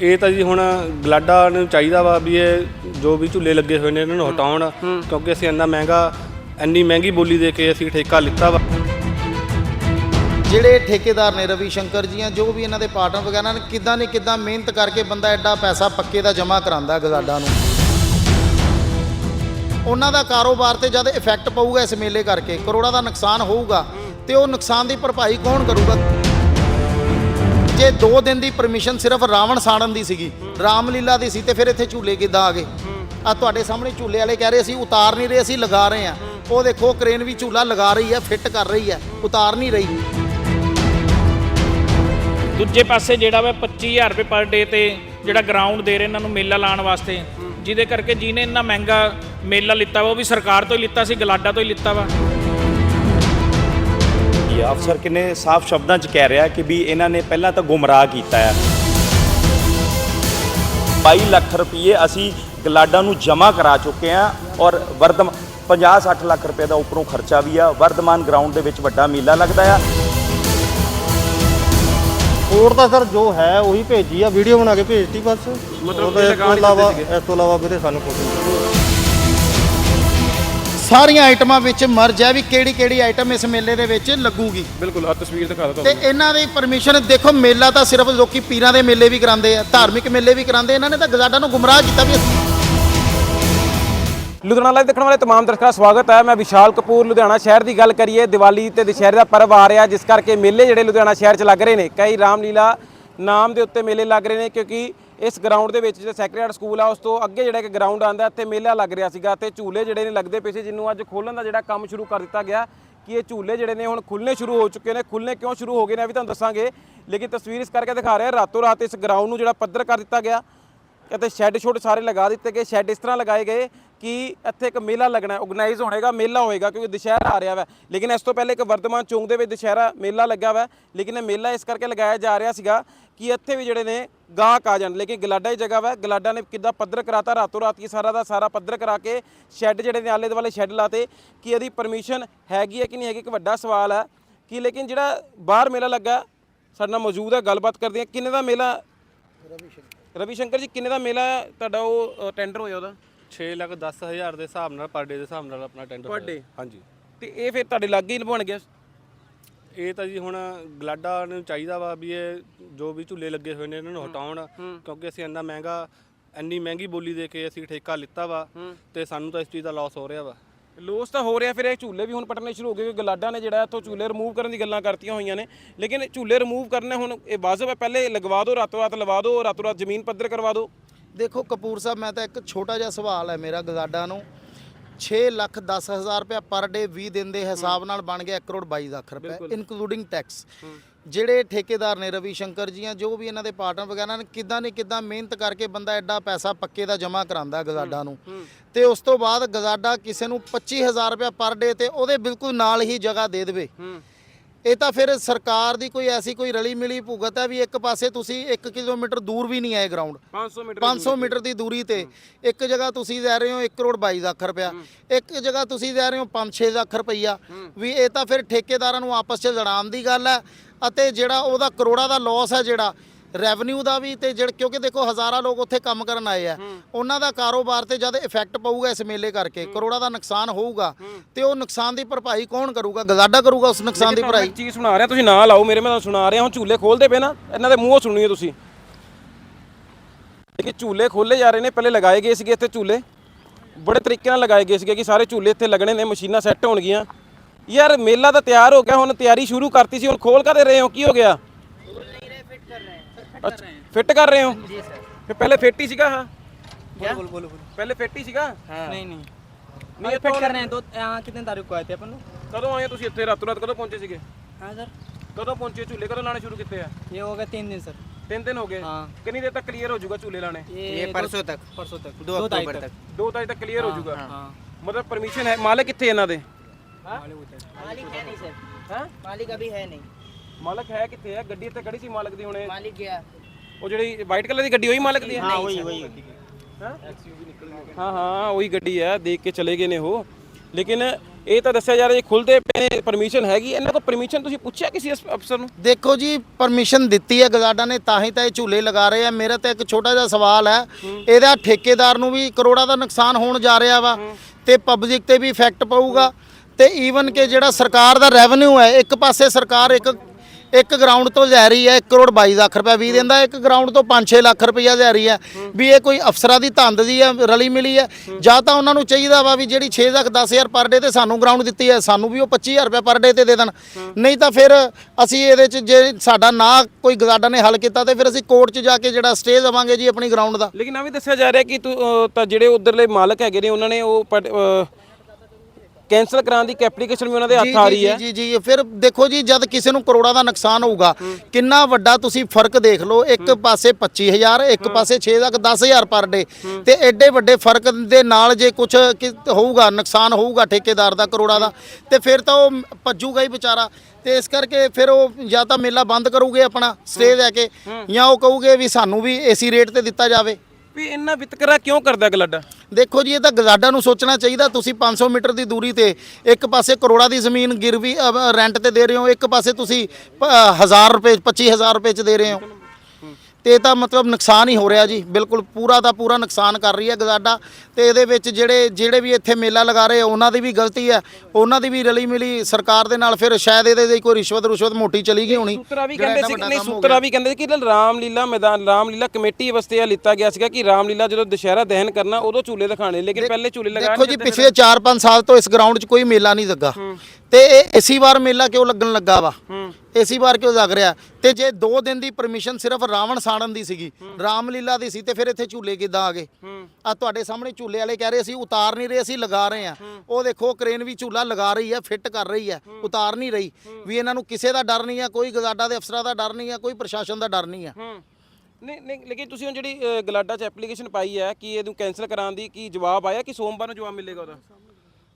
ਇਹ ਤਾਂ ਜੀ ਹੁਣ ਗਲਾਡਾ ਨੂੰ ਚਾਹੀਦਾ ਵਾ ਵੀ ਇਹ ਜੋ ਵੀ ਝੂਲੇ ਲੱਗੇ ਹੋਏ ਨੇ ਇਹਨਾਂ ਨੂੰ ਹਟਾਉਣ ਕਿਉਂਕਿ ਅਸੀਂ ਇੰਨਾ ਮਹਿੰਗਾ ਇੰਨੀ ਮਹਿੰਗੀ ਬੋਲੀ ਦੇ ਕੇ ਅਸੀਂ ਠੇਕਾ ਲਿੱਤਾ ਵਾ। ਜਿਹੜੇ ਠੇਕੇਦਾਰ ਨੇ ਰਵੀ ਸ਼ੰਕਰ ਜੀਆਂ ਜੋ ਵੀ ਇਹਨਾਂ ਦੇ ਪਾਰਟਨਰ ਵਗੈਰਾ ਨੇ ਕਿੱਦਾਂ ਨਹੀਂ ਕਿੱਦਾਂ ਮਿਹਨਤ ਕਰਕੇ ਬੰਦਾ ਐਡਾ ਪੈਸਾ ਪੱਕੇ ਦਾ ਜਮ੍ਹਾਂ ਕਰਾਂਦਾ ਗਜ਼ਾਡਾ ਨੂੰ? ਉਹਨਾਂ ਦਾ ਕਾਰੋਬਾਰ ਤੇ ਜਦ ਇਫੈਕਟ ਪਊਗਾ ਇਸ ਮੇਲੇ ਕਰਕੇ। ਕਰੋੜਾਂ ਦਾ ਨੁਕਸਾਨ ਹੋਊਗਾ ਤੇ ਉਹ ਨੁਕਸਾਨ ਦੀ ਭਰਪਾਈ ਕੌਣ ਕਰੂਗਾ? ਜੇ 2 ਦਿਨ ਦੀ ਪਰਮਿਸ਼ਨ ਸਿਰਫ ਰਾਵਣ ਸਾੜਨ ਦੀ ਸੀਗੀ, ਰਾਮਲੀਲਾ ਦੀ ਸੀ, ਤੇ ਫਿਰ ਇੱਥੇ ਝੂਲੇ ਕਿੱਦਾਂ ਆ ਗਏ? ਆ ਤੁਹਾਡੇ ਸਾਹਮਣੇ ਝੂਲੇ ਵਾਲੇ ਕਹਿ ਰਹੇ, ਅਸੀਂ ਉਤਾਰ ਨਹੀਂ ਰਹੇ, ਅਸੀਂ ਲਗਾ ਰਹੇ ਆ ਉਹ ਦੇਖੋ, ਕ੍ਰੇਨ ਵੀ ਝੂਲਾ ਲਗਾ ਰਹੀ ਹੈ, ਫਿੱਟ ਕਰ ਰਹੀ ਹੈ, ਉਤਾਰ ਨਹੀਂ ਰਹੀ। ਦੂਜੇ ਪਾਸੇ ਜਿਹੜਾ ਵਾ 25000 ਰੁਪਏ ਪਰ ਡੇ ਤੇ ਜਿਹੜਾ ਗਰਾਊਂਡ ਦੇ ਰਹੇ ਇਹਨਾਂ ਨੂੰ ਮੇਲਾ ਲਾਉਣ ਵਾਸਤੇ। ਜਿਹਦੇ ਕਰਕੇ ਜਿਹਨੇ ਇੰਨਾ ਮਹਿੰਗਾ ਮੇਲਾ ਲਿੱਤਾ ਵਾ, ਉਹ ਵੀ ਸਰਕਾਰ ਤੋਂ ਹੀ ਲਿੱਤਾ ਸੀ, ਗਲਾਡਾ ਤੋਂ ਹੀ ਲਿੱਤਾ ਵਾ। ਕੀ ਆ, ਅਫਸਰ ਕਿੰਨੇ ਸਾਫ਼ ਸ਼ਬਦਾਂ 'ਚ ਕਹਿ ਰਿਹਾ ਕਿ ਵੀ ਇਹਨਾਂ ਨੇ ਪਹਿਲਾਂ ਤਾਂ ਗੁੰਮਰਾਹ ਕੀਤਾ ਹੈ। 22 ਲੱਖ ਰੁਪਏ ਅਸੀਂ ਗਲਾਡਾ ਨੂੰ ਜਮ੍ਹਾਂ ਕਰਾ ਚੁੱਕੇ ਹਾਂ ਔਰ ਵਰਦਮ 50-60 ਲੱਖ ਰੁਪਏ ਦਾ ਉੱਪਰੋਂ ਖਰਚਾ ਵੀ ਆ। ਵਰਦਮਾਨ ਗਰਾਊਂਡ ਦੇ ਵਿੱਚ ਵੱਡਾ ਮੇਲਾ ਲੱਗਦਾ ਆ। ਕੋਡ ਤਾਂ ਸਰ ਜੋ ਹੈ ਉਹੀ ਭੇਜੀ ਆ। ਵੀਡੀਓ ਬਣਾ ਕੇ ਭੇਜਤੀ ਬਸ। ਮਤਲਬ ਇਸ ਤੋਂ ਇਲਾਵਾ ਇਸ ਤੋਂ ਇਲਾਵਾ ਵੀਰੇ ਸਾਨੂੰ ਕੁਝ ਨਹੀਂ। ਸਾਰੀਆਂ ਆਈਟਮਾਂ ਵਿੱਚ ਮਰਜ ਹੈ ਵੀ ਕਿਹੜੀ ਕਿਹੜੀ ਆਈਟਮ ਇਸ ਮੇਲੇ ਦੇ ਵਿੱਚ ਲੱਗੂਗੀ। ਬਿਲਕੁਲ ਆ ਤਸਵੀਰ ਦਿਖਾ ਦਿੱਤਾ ਤੇ ਇਹਨਾਂ ਦੀ ਪਰਮਿਸ਼ਨ ਦੇਖੋ ਮੇਲਾ ਤਾਂ ਸਿਰਫ ਲੋਕੀ ਪੀਰਾਂ ਦੇ ਮੇਲੇ ਵੀ ਕਰਾਉਂਦੇ ਆ ਧਾਰਮਿਕ ਮੇਲੇ ਵੀ ਕਰਾਉਂਦੇ ਇਹਨਾਂ ਨੇ ਤਾਂ ਗਜ਼ਾਡਾ ਨੂੰ ਗੁੰਮਰਾਹ ਕੀਤਾ ਵੀ ਲੁਧਿਆਣਾ ਲਾਈਵ ਦੇਖਣ ਵਾਲੇ ਤਮਾਮ ਦਰਸ਼ਕਾਂ ਦਾ ਸਵਾਗਤ ਹੈ। ਮੈਂ ਵਿਸ਼ਾਲ ਕਪੂਰ ਲੁਧਿਆਣਾ ਸ਼ਹਿਰ ਦੀ ਗੱਲ ਕਰੀਏ ਦੀਵਾਲੀ ਤੇ ਦੁਸ਼ਹਿਰੇ ਦਾ ਪਰਵ ਆ ਰਿਹਾ ਜਿਸ ਕਰਕੇ ਮੇਲੇ ਜਿਹੜੇ ਲੁਧਿਆਣਾ ਸ਼ਹਿਰ 'ਚ ਲੱਗ ਰਹੇ ਨੇ ਕਈ ਰਾਮਲੀਲਾ ਨਾਮ ਦੇ ਉੱਤੇ ਮੇਲੇ ਲੱਗ ਰਹੇ ਨੇ ਕਿਉਂਕਿ ਇਸ ਗਰਾਊਂਡ ਦੇ ਵਿੱਚ ਜਿਹੜਾ ਸੈਕਰੇਟ ਸਕੂਲ ਆ, ਉਸ ਤੋਂ ਅੱਗੇ ਜਿਹੜਾ ਇੱਕ ਗਰਾਊਂਡ ਆਂਦਾ ਇੱਥੇ ਮੇਲਾ ਲੱਗ ਰਿਹਾ ਸੀਗਾ, ਤੇ ਝੂਲੇ ਜਿਹੜੇ ਨੇ ਲੱਗਦੇ ਪਏ ਸੀ ਜਿਹਨੂੰ ਅੱਜ ਖੋਲਣ ਦਾ ਜਿਹੜਾ ਕੰਮ ਸ਼ੁਰੂ ਕਰ ਦਿੱਤਾ ਗਿਆ, ਕਿ ਇਹ ਝੂਲੇ ਜਿਹੜੇ ਨੇ ਹੁਣ ਖੁੱਲਨੇ ਸ਼ੁਰੂ ਹੋ ਚੁੱਕੇ ਨੇ ਖੁੱਲਨੇ ਕਿਉਂ ਸ਼ੁਰੂ ਹੋ ਗਏ ਨੇ ਵੀ ਤੁਹਾਨੂੰ ਦੱਸਾਂਗੇ। ਲੇਕਿਨ ਤਸਵੀਰ ਇਸ ਕਰਕੇ ਦਿਖਾ ਰਿਹਾ, ਰਾਤੋਂ ਰਾਤ ਇਸ ਗਰਾਊਂਡ ਨੂੰ ਜਿਹੜਾ ਪੱਧਰ ਕਰ ਦਿੱਤਾ ਗਿਆ, ਅਤੇ ਸ਼ੈੱਡ ਛੋਟ ਸਾਰੇ ਲਗਾ ਦਿੱਤੇ ਗਏ ਸ਼ੈੱਡ ਇਸ ਤਰ੍ਹਾਂ ਲਗਾਏ ਗਏ ਕਿ ਇੱਥੇ ਇੱਕ ਮੇਲਾ ਲੱਗਣਾ ਆਰਗੇਨਾਈਜ਼ ਹੋਣੇਗਾ, ਮੇਲਾ ਹੋਏਗਾ, ਕਿਉਂਕਿ ਦੁਸ਼ਹਿਰਾ ਆ ਰਿਹਾ ਵਾ। ਲੇਕਿਨ ਇਸ ਤੋਂ ਪਹਿਲੇ ਇੱਕ ਵਰਤਮਾਨ ਚੌਂਕ ਦੇ ਵਿੱਚ ਦੁਸ਼ਹਿਰਾ ਮੇਲਾ ਲੱਗਾ ਵਾ। ਲੇਕਿਨ ਇਹ ਮੇਲਾ ਇਸ ਕਰਕੇ ਲਗਾਇਆ ਜਾ ਰਿਹਾ ਸੀਗਾ ਕਿ ਇੱਥੇ ਵੀ ਜਿਹੜੇ ਨੇ ਗਾਹਕ ਆ ਜਾਣ। ਲੇਕਿਨ ਗਲਾਡਾ ਹੀ ਜਗ੍ਹਾ ਵਾ। ਗਲਾਡਾ ਨੇ ਕਿੱਦਾਂ ਪੱਧਰ ਕਰਾਤਾ, ਰਾਤੋਂ ਰਾਤ ਕੀ ਸਾਰਾ ਦਾ ਸਾਰਾ ਪੱਧਰ ਕਰਾ ਕੇ ਸ਼ੈੱਡ ਜਿਹੜੇ ਨੇ ਆਲੇ ਦੁਆਲੇ ਸ਼ੈੱਡ ਲਾਤੇ ਕਿ ਇਹਦੀ ਪਰਮਿਸ਼ਨ ਹੈਗੀ ਹੈ ਕਿ ਨਹੀਂ ਹੈਗੀ, ਇੱਕ ਵੱਡਾ ਸਵਾਲ ਹੈ ਕਿ ਲੇਕਿਨ ਜਿਹੜਾ ਬਾਹਰ ਮੇਲਾ ਲੱਗਾ, ਸਾਡੇ ਨਾਲ ਮੌਜੂਦ ਹੈ ਗੱਲਬਾਤ ਕਰਦੇ ਹਾਂ ਕਿੰਨੇ ਦਾ ਮੇਲਾ? ਰਵੀ ਸ਼ੰਕਰ। ਰਵੀ ਸ਼ੰਕਰ ਜੀ, ਕਿੰਨੇ ਦਾ ਮੇਲਾ ਤੁਹਾਡਾ ਉਹ ਟੈਂਡਰ ਹੋਇਆ ਉਹਦਾ? 6 ਲੱਖ 10 ਹਜ਼ਾਰ ਦੇ ਹਿਸਾਬ ਨਾਲ ਪਰ ਡੇ ਦੇ ਹਿਸਾਬ ਨਾਲ ਆਪਣਾ ਟੈਂਡਰ Per day? ਹਾਂਜੀ। ਤੇ ਇਹ ਫਿਰ ਤੁਹਾਡੇ ਲਾਗੇ ਹੀ ਬਣ ਗਿਆ? ਇਹ ਤਾਂ ਜੀ ਹੁਣ ਗਲਾਡਾ ਨੂੰ ਚਾਹੀਦਾ ਵਾ ਵੀ ਇਹ ਜੋ ਵੀ ਝੂਲੇ ਲੱਗੇ ਹੋਏ ਨੇ ਇਹਨਾਂ ਨੂੰ ਹਟਾਉਣ। ਕਿਉਂਕਿ ਅਸੀਂ ਇੰਨਾ ਮਹਿੰਗਾ ਇੰਨੀ ਮਹਿੰਗੀ ਬੋਲੀ ਦੇ ਕੇ ਅਸੀਂ ਠੇਕਾ ਲਿੱਤਾ ਵਾ ਤੇ ਸਾਨੂੰ ਤਾਂ ਇਸ ਚੀਜ਼ ਦਾ ਲਾਸ ਹੋ ਰਿਹਾ ਵਾ। ਲੋਸ ਤਾਂ ਹੋ ਰਿਹਾ ਫਿਰ ਇਹ ਝੂਲੇ ਵੀ ਹੁਣ ਪਟਨੇ ਸ਼ੁਰੂ ਹੋ ਗਏ ਕਿਉਂਕਿ ਗਲਾਡਾ ਨੇ ਜਿਹੜਾ ਇੱਥੋਂ ਝੂਲੇ ਰਿਮੂਵ ਕਰਨ ਦੀ ਗੱਲਾਂ ਕਰਤੀਆਂ ਹੋਈਆਂ ਨੇ। ਲੇਕਿਨ ਝੂਲੇ ਰਿਮੂਵ ਕਰਨੇ ਹੁਣ ਇਹ ਵਾਜਬ ਹੈ ਪਹਿਲੇ ਲਗਵਾ ਦਿਓ ਰਾਤੋਂ ਰਾਤ ਲਵਾ ਦਿਓ ਰਾਤੋਂ ਰਾਤ ਜ਼ਮੀਨ ਪੱਧਰ ਕਰਵਾ ਦਿਓ। ਦੇਖੋ ਕਪੂਰ ਸਾਹਿਬ ਮੈਂ ਤਾਂ ਇੱਕ ਛੋਟਾ ਜਿਹਾ ਸਵਾਲ ਹੈ ਮੇਰਾ ਗਜ਼ਾਡਾ ਨੂੰ। 6 ਲੱਖ 10 ਹਜ਼ਾਰ ਰੁਪਏ ਪਰ ਡੇ 20 ਦਿਨ ਦੇ ਹਿਸਾਬ ਨਾਲ ਬਣ ਗਿਆ 1 ਕਰੋੜ 22 ਲੱਖ ਰੁਪਏ ਇਨਕਲੂਡਿੰਗ ਟੈਕਸ ਜਿਹੜੇ ਠੇਕੇਦਾਰ ਨੇ ਰਵੀ ਸ਼ੰਕਰ ਜੀਆਂ ਜੋ ਵੀ ਇਹਨਾਂ ਦੇ ਪਾਰਟਨਰ ਵਗੈਰਾ ਨੇ ਕਿੱਦਾਂ ਨਹੀਂ ਕਿੱਦਾਂ ਮਿਹਨਤ ਕਰਕੇ ਬੰਦਾ ਐਡਾ ਪੈਸਾ ਪੱਕੇ ਦਾ ਜਮ੍ਹਾਂ ਕਰਾਂਦਾ ਗਜ਼ਾਡਾ ਨੂੰ। ਤੇ ਉਸ ਤੋਂ ਬਾਅਦ ਗਜ਼ਾਡਾ ਕਿਸੇ ਨੂੰ 25000 ਰੁਪਏ ਪਰ ਡੇ ਤੇ ਉਹਦੇ ਬਿਲਕੁਲ ਨਾਲ ਹੀ ਜਗ੍ਹਾ ਦੇ ਦੇਵੇ। ਇਹ ਤਾਂ ਫਿਰ ਸਰਕਾਰ ਦੀ ਕੋਈ ਐਸੀ ਕੋਈ ਰਲੀ ਮਿਲੀ ਭੁਗਤ ਹੈ ਵੀ ਇੱਕ ਪਾਸੇ ਤੁਸੀਂ 1 ਕਿਲੋਮੀਟਰ ਦੂਰ ਵੀ ਨਹੀਂ ਆਏ ਗਰਾਊਂਡ 500 ਮੀਟਰ 500 ਮੀਟਰ ਦੀ ਦੂਰੀ ਤੇ। ਇੱਕ ਜਗ੍ਹਾ ਤੁਸੀਂ ਲੈ ਰਹੇ ਹੋ 1 ਕਰੋੜ 22 ਲੱਖ ਰੁਪਇਆ। ਇੱਕ ਜਗ੍ਹਾ ਤੁਸੀਂ ਲੈ ਰਹੇ ਹੋ 5-6 ਲੱਖ ਰੁਪਈਆ। ਵੀ ਇਹ ਤਾਂ ਫਿਰ ਠੇਕੇਦਾਰਾਂ ਨੂੰ ਆਪਸ 'ਚ ਲੜਾਉਣ ਦੀ ਗੱਲ ਹੈ। ਅਤੇ ਜਿਹੜਾ ਉਹਦਾ ਕਰੋੜਾਂ ਦਾ ਲਾਸ ਹੈ ਜਿਹੜਾ ਰੈਵਨਿਊ ਦਾ ਵੀ ਤੇ ਜਿਹੜਾ ਕਿਉਂਕਿ ਦੇਖੋ ਹਜ਼ਾਰਾਂ ਲੋਕ ਉੱਥੇ ਕੰਮ ਕਰਨ ਆਏ ਆ। ਉਹਨਾਂ ਦਾ ਕਾਰੋਬਾਰ ਤੇ ਜਦ ਇਫੈਕਟ ਪਊਗਾ ਇਸ ਮੇਲੇ ਕਰਕੇ। ਕਰੋੜਾਂ ਦਾ ਨੁਕਸਾਨ ਹੋਊਗਾ ਤੇ ਉਹ ਨੁਕਸਾਨ ਦੀ ਭਰਪਾਈ ਕੌਣ ਕਰੂਗਾ? ਗਜ਼ਾਡਾ ਕਰੂਗਾ ਉਸ ਨੁਕਸਾਨ ਦੀ ਭਰਪਾਈ? ਚੀਜ਼ ਸੁਣਾ ਰਿਹਾ ਤੁਸੀਂ ਨਾਲ ਆਓ ਮੇਰੇ ਮੈਂ ਤੁਹਾਨੂੰ ਸੁਣਾ ਰਿਹਾ ਹੁਣ ਝੂਲੇ ਖੋਲਦੇ ਪਏ ਨਾ ਇਹਨਾਂ ਦੇ ਮੂੰਹੋਂ ਸੁਣੀਏ ਤੁਸੀਂ। ਕਿ ਝੂਲੇ ਖੋਲੇ ਜਾ ਰਹੇ ਨੇ ਪਹਿਲੇ ਲਗਾਏ ਗਏ ਸੀਗੇ ਇੱਥੇ ਝੂਲੇ। ਬੜੇ ਤਰੀਕੇ ਨਾਲ ਲਗਾਏ ਗਏ ਸੀਗੇ ਕਿ ਸਾਰੇ ਝੂਲੇ ਇੱਥੇ ਲੱਗਣੇ ਨੇ ਮਸ਼ੀਨਾਂ ਸੈੱਟ ਹੋਣਗੀਆਂ। ਯਾਰ ਮੇਲਾ ਤਾਂ ਤਿਆਰ ਹੋ ਗਿਆ ਹੁਣ ਤਿਆਰੀ ਸ਼ੁਰੂ ਕਰਤੀ ਸੀ ਹੁਣ ਖੋਲ ਕਾਦੇ ਰਹੇ ਹੋ? ਕੀ ਹੋ ਗਿਆ? ਅੱਛਾ ਫਿੱਟ ਕਰ ਰਹੇ ਹੋ ਜੀ ਸਰ ਫਿਰ ਪਹਿਲੇ ਫਿੱਟ ਹੀ ਸੀਗਾ ਹਾਂ बोलो बोलो बोलो ਪਹਿਲੇ ਫਿੱਟ ਹੀ ਸੀਗਾ नहीं नहीं नहीं, नहीं तो- फिट कर रहे हैं तो यहाँ कितने तारीख को आए थे अपन लोग ਕਦੋਂ ਆਏ ਤੁਸੀਂ ਇੱਥੇ ਰਾਤੋਂ ਰਾਤ ਕਦੋਂ ਪਹੁੰਚੇ ਸੀਗੇ हाँ सर ਕਦੋਂ ਪਹੁੰਚੇ ਝੂਲੇ ਕਦੋਂ ਲਾਣੇ ਸ਼ੁਰੂ ਕੀਤੇ ਆ ये होगा तीन दिन सर ਤਿੰਨ ਦਿਨ ਹੋ ਗਏ ਹਾਂ। ਕਿੰਨੀ ਦੇਰ ਤੱਕ ਕਲੀਅਰ ਹੋ ਜਾਊਗਾ ਝੂਲੇ ਲਾਣੇ ये, ये दो- परसों तक परसों तक दो तारीख अक्टूबर तक ਦੋ ਤਾਰੀਖ ਤੱਕ ਕਲੀਅਰ ਹੋ ਜਾਊਗਾ हाँ ਮਤਲਬ ਪਰਮਿਸ਼ਨ ਹੈ ਮਾਲਕ ਕਿੱਥੇ ਇਹਨਾਂ ਦੇ मालिक है नहीं सर ਹੈ मालिक अभी है नहीं ਮਾਲਕ ਹੈ ਕਿੱਥੇ ਹੈ ਗੱਡੀ ਇੱਥੇ ਖੜੀ ਸੀ ਮਾਲਕ ਦੀ ਹੁਣੇ? ਮਾਲਿਕ ਗਿਆ। ਉਹ ਜਿਹੜੀ ਵਾਈਟ ਕਲਰ ਦੀ ਗੱਡੀ ਉਹੀ ਮਾਲਕ ਦੀ? ਹੈ ਹਾਂ ਉਹੀ ਉਹੀ। ਹਾਂ? ਐਕਸਯੂਵੀ ਨਿਕਲ ਗਈ ਹਾਂ ਹਾਂ ਉਹੀ ਗੱਡੀ ਹੈ ਦੇਖ ਕੇ ਚਲੇ ਗਏ ਨੇ ਉਹ। ਲੇਕਿਨ ਇਹ ਤਾਂ ਦੱਸਿਆ ਜਾ ਰਿਹਾ ਜੀ ਖੁੱਲਦੇ ਪਏ ਪਰਮਿਸ਼ਨ ਹੈਗੀ। ਇਹਨਾਂ ਕੋਲ ਪਰਮਿਸ਼ਨ ਤੁਸੀਂ ਪੁੱਛਿਆ ਕਿਸੇ ਅਫਸਰ ਨੂੰ? ਦੇਖੋ ਜੀ ਪਰਮਿਸ਼ਨ ਦਿੱਤੀ ਹੈ ਗਜ਼ਾਡਾ ਨੇ ਤਾਂ ਹੀ ਤਾਂ ਇਹ ਝੂਲੇ ਲਗਾ ਰਹੇ ਆ। ਮੇਰਾ ਤਾਂ ਇੱਕ ਛੋਟਾ ਜਿਹਾ ਸਵਾਲ ਹੈ ਇਹਦਾ ਠੇਕੇਦਾਰ ਨੂੰ ਵੀ ਕਰੋੜਾਂ ਦਾ ਨੁਕਸਾਨ ਹੋਣ ਜਾ ਰਿਹਾ ਵਾ ਤੇ ਪਬਲਿਕ ਤੇ ਵੀ ਇਫੈਕਟ ਪਊਗਾ। ਤੇ ਈਵਨ ਕਿ ਜਿਹੜਾ ਸਰਕਾਰ ਦਾ ਰੈਵਨਿਊ ਹੈ ਇੱਕ ਪਾਸੇ ਸਰਕਾਰ ਇੱਕ ਇੱਕ ਗਰਾਊਂਡ ਤੋਂ ਜ਼ਹਿਰੀ ਹੈ 1 ਕਰੋੜ 22 ਲੱਖ ਰੁਪਇਆ ਵੀ ਦਿੰਦਾ, ਇੱਕ ਗਰਾਊਂਡ ਤੋਂ 5-6 ਲੱਖ ਰੁਪਈਆ ਜ਼ਹਿਰੀ ਹੈ। ਵੀ ਇਹ ਕੋਈ ਅਫਸਰਾਂ ਦੀ ਧੰਦ ਦੀ ਹੈ, ਰਲੀ ਮਿਲੀ ਹੈ। ਜਾਂ ਤਾਂ ਉਹਨਾਂ ਨੂੰ ਚਾਹੀਦਾ ਵਾ ਵੀ ਜਿਹੜੀ 6 ਲੱਖ 10000 ਪਰ ਡੇ ਤੇ ਸਾਨੂੰ ਗਰਾਊਂਡ ਦਿੱਤੀ ਹੈ, ਸਾਨੂੰ ਵੀ ਉਹ 25000 ਰੁਪਇਆ ਪਰ ਡੇ ਤੇ ਦੇ ਦੇਣ। ਨਹੀਂ ਤਾਂ ਫਿਰ ਅਸੀਂ ਇਹਦੇ 'ਚ ਜੇ ਸਾਡਾ ਨਾ ਕੋਈ ਗਜ਼ਾਡਾ ਨੇ ਹੱਲ ਕੀਤਾ ਤੇ ਫਿਰ ਅਸੀਂ ਕੋਰਟ 'ਚ ਜਾ ਕੇ ਜਿਹੜਾ ਸਟੇ ਦੇਵਾਂਗੇ ਜੀ ਆਪਣੀ ਗਰਾਊਂਡ ਦਾ। ਲੇਕਿਨ ਆ ਵੀ ਦੱਸਿਆ ਜਾ ਰਿਹਾ ਕਿ ਤੂੰ ਤਾਂ ਜਿਹੜੇ ਉਧਰਲੇ ਮਾਲਕ ਹੈਗੇ ਨੇ, ਉਹਨਾਂ ਨੇ ਉਹ ਕੈਂਸਲ ਕਰਾਉਣ ਦੀ ਐਪਲੀਕੇਸ਼ਨ ਵੀ ਉਹਨਾਂ ਦੇ ਹੱਥ ਆ ਰਹੀ ਹੈ। ਜੀ ਜੀ ਜੀ। ਫਿਰ ਦੇਖੋ ਜੀ ਜਦ ਕਿਸੇ ਨੂੰ ਕਰੋੜਾਂ ਦਾ ਨੁਕਸਾਨ ਹੋਊਗਾ ਕਿੰਨਾ ਵੱਡਾ ਤੁਸੀਂ ਫ਼ਰਕ ਦੇਖ ਲਓ। ਇੱਕ ਪਾਸੇ 25000 ਇੱਕ ਪਾਸੇ 6 ਲੱਖ 10000 ਪਰ ਡੇ। ਤੇ ਐਡੇ ਵੱਡੇ ਫ਼ਰਕ ਦੇ ਨਾਲ ਜੇ ਕੁਝ ਹੋਊਗਾ ਨੁਕਸਾਨ ਹੋਊਗਾ ਠੇਕੇਦਾਰ ਦਾ ਕਰੋੜਾਂ ਦਾ ਤੇ ਫਿਰ ਤਾਂ ਉਹ ਭੱਜੂਗਾ ਹੀ ਵਿਚਾਰਾ। ਤੇ ਇਸ ਕਰਕੇ ਫਿਰ ਉਹ ਜਾਂ ਤਾਂ ਮੇਲਾ ਬੰਦ ਕਰੂਗੇ ਆਪਣਾ ਸਟੇ ਲੈ ਕੇ ਜਾਂ ਉਹ ਕਹੂਗੇ ਵੀ ਸਾਨੂੰ ਵੀ ਏਸੀ ਰੇਟ ਤੇ ਦਿੱਤਾ ਜਾਵੇ। ਵੀ ਇੰਨਾ ਵਿਤਕਰਾ ਕਿਉਂ ਕਰਦਾ ਗਲਾਡਾ? ਦੇਖੋ ਜੀ ਇਹ ਤਾਂ ਗਜ਼ਾਡਾ ਨੂੰ ਸੋਚਣਾ ਚਾਹੀਦਾ। ਤੁਸੀਂ 500 ਮੀਟਰ ਦੀ ਦੂਰੀ ਤੇ ਇੱਕ ਪਾਸੇ ਕਰੋੜਾਂ ਦੀ ਜ਼ਮੀਨ ਗਿਰਵੀ ਅ, ਰੈਂਟ ਤੇ ਦੇ ਰਹੇ ਹੋ ਇੱਕ ਪਾਸੇ ਤੁਸੀਂ ਹਜ਼ਾਰ ਰੁਪਏ 25000 ਰੁਪਏ ਚ ਦੇ ਰਹੇ ਹੋ। ਤੇ ਇਹ ਤਾਂ ਮਤਲਬ ਨੁਕਸਾਨ ਹੀ ਹੋ ਰਿਹਾ ਜੀ ਬਿਲਕੁਲ ਪੂਰਾ ਦਾ ਪੂਰਾ ਨੁਕਸਾਨ ਕਰ ਰਹੀ ਹੈ ਗਜ਼ਾਡਾ। ਤੇ ਇਹਦੇ ਵਿੱਚ ਜਿਹੜੇ ਜਿਹੜੇ ਵੀ ਇੱਥੇ ਮੇਲਾ ਲਗਾ ਰਹੇ ਉਹਨਾਂ ਦੀ ਵੀ ਗਲਤੀ ਹੈ ਉਹਨਾਂ ਦੀ ਵੀ ਰਲੀ ਮਿਲੀ ਸਰਕਾਰ ਦੇ ਨਾਲ ਫਿਰ ਸ਼ਾਇਦ ਇਹਦੇ ਲਈ ਕੋਈ ਰਿਸ਼ਵਤ ਰੁਸ਼ਵਤ ਮੋਟੀ ਚਲੀ ਗਈ ਹੋਣੀ। ਸੂਤਰਾ ਵੀ ਕਹਿੰਦੇ ਸੀ ਨਹੀਂ ਸੂਤਰਾ ਵੀ ਕਹਿੰਦੇ ਕਿ ਰਾਮਲੀਲਾ ਮੈਦਾਨ ਰਾਮਲੀਲਾ ਕਮੇਟੀ ਵਾਸਤੇ ਆ ਲਿੱਤਾ ਗਿਆ ਸੀਗਾ ਕਿ ਰਾਮਲੀਲਾ ਜਦੋਂ ਦੁਸ਼ਹਿਰਾ ਦਹਨ ਕਰਨਾ ਉਦੋਂ ਝੂਲੇ ਦਿਖਾਣੇ ਲੇਕਿਨ ਪਹਿਲੇ ਝੂਲੇ ਲਗਾਏ ਦੇਖੋ ਜੀ ਪਿਛਲੇ 4-5 ਸਾਲ ਤੋਂ ਇਸ ਗਰਾਊਂਡ 'ਚ ਕੋਈ ਮੇਲਾ ਨਹੀਂ ਲੱਗਾ। ਤੇ ਇਹ ਇਸੀ ਵਾਰ ਮੇਲਾ ਕਿਉਂ ਲੱਗਣ ਲੱਗਾ ਵਾ? ਇਸੀ ਵਾਰ ਕਿਉਂ ਲੱਗ ਰਿਹਾ? ਤੇ ਜੇ 2 ਦਿਨ ਦੀ ਪਰਮਿਸ਼ਨ ਸਿਰਫ ਰਾਵਣ ਸਾੜਨ ਦੀ ਸੀਗੀ ਰਾਮਲੀਲਾ ਦੀ ਸੀ ਤੇ ਫਿਰ ਇੱਥੇ ਝੂਲੇ ਕਿੱਦਾਂ ਆ ਗਏ? ਆ ਤੁਹਾਡੇ ਸਾਹਮਣੇ ਝੂਲੇ ਵਾਲੇ ਕਹਿ ਰਹੇ ਅਸੀਂ ਉਤਾਰ ਨਹੀਂ ਰਹੇ ਅਸੀਂ ਲਗਾ ਰਹੇ ਆ ਉਹ ਦੇਖੋ ਕ੍ਰੇਨ ਵੀ ਝੂਲਾ ਲਗਾ ਰਹੀ ਹੈ ਫਿੱਟ ਕਰ ਰਹੀ ਹੈ ਉਤਾਰ ਨਹੀਂ ਰਹੀ। ਵੀ ਇਹਨਾਂ ਨੂੰ ਕਿਸੇ ਦਾ ਡਰ ਨਹੀਂ ਆ ਕੋਈ ਗਜ਼ਾਡਾ ਦੇ ਅਫਸਰਾਂ ਦਾ ਡਰ ਨਹੀਂ ਆ ਕੋਈ ਪ੍ਰਸ਼ਾਸਨ ਦਾ ਡਰ ਨਹੀਂ ਆ ਹੂੰ। ਨਹੀਂ ਨਹੀਂ ਲੇਕਿਨ ਤੁਸੀਂ ਹੁਣ ਜਿਹੜੀ ਗਲਾਡਾ ਚ ਐਪਲੀਕੇਸ਼ਨ ਪਾਈ ਹੈ ਕਿ ਇਹਨੂੰ ਕੈਨਸਲ ਕਰਾਉਣ ਦੀ ਕੀ ਜਵਾਬ ਆਇਆ ਕਿ ਸੋਮਵਾਰ ਨੂੰ ਜਵਾਬ ਮਿਲੇਗਾ ਉਹਦਾ?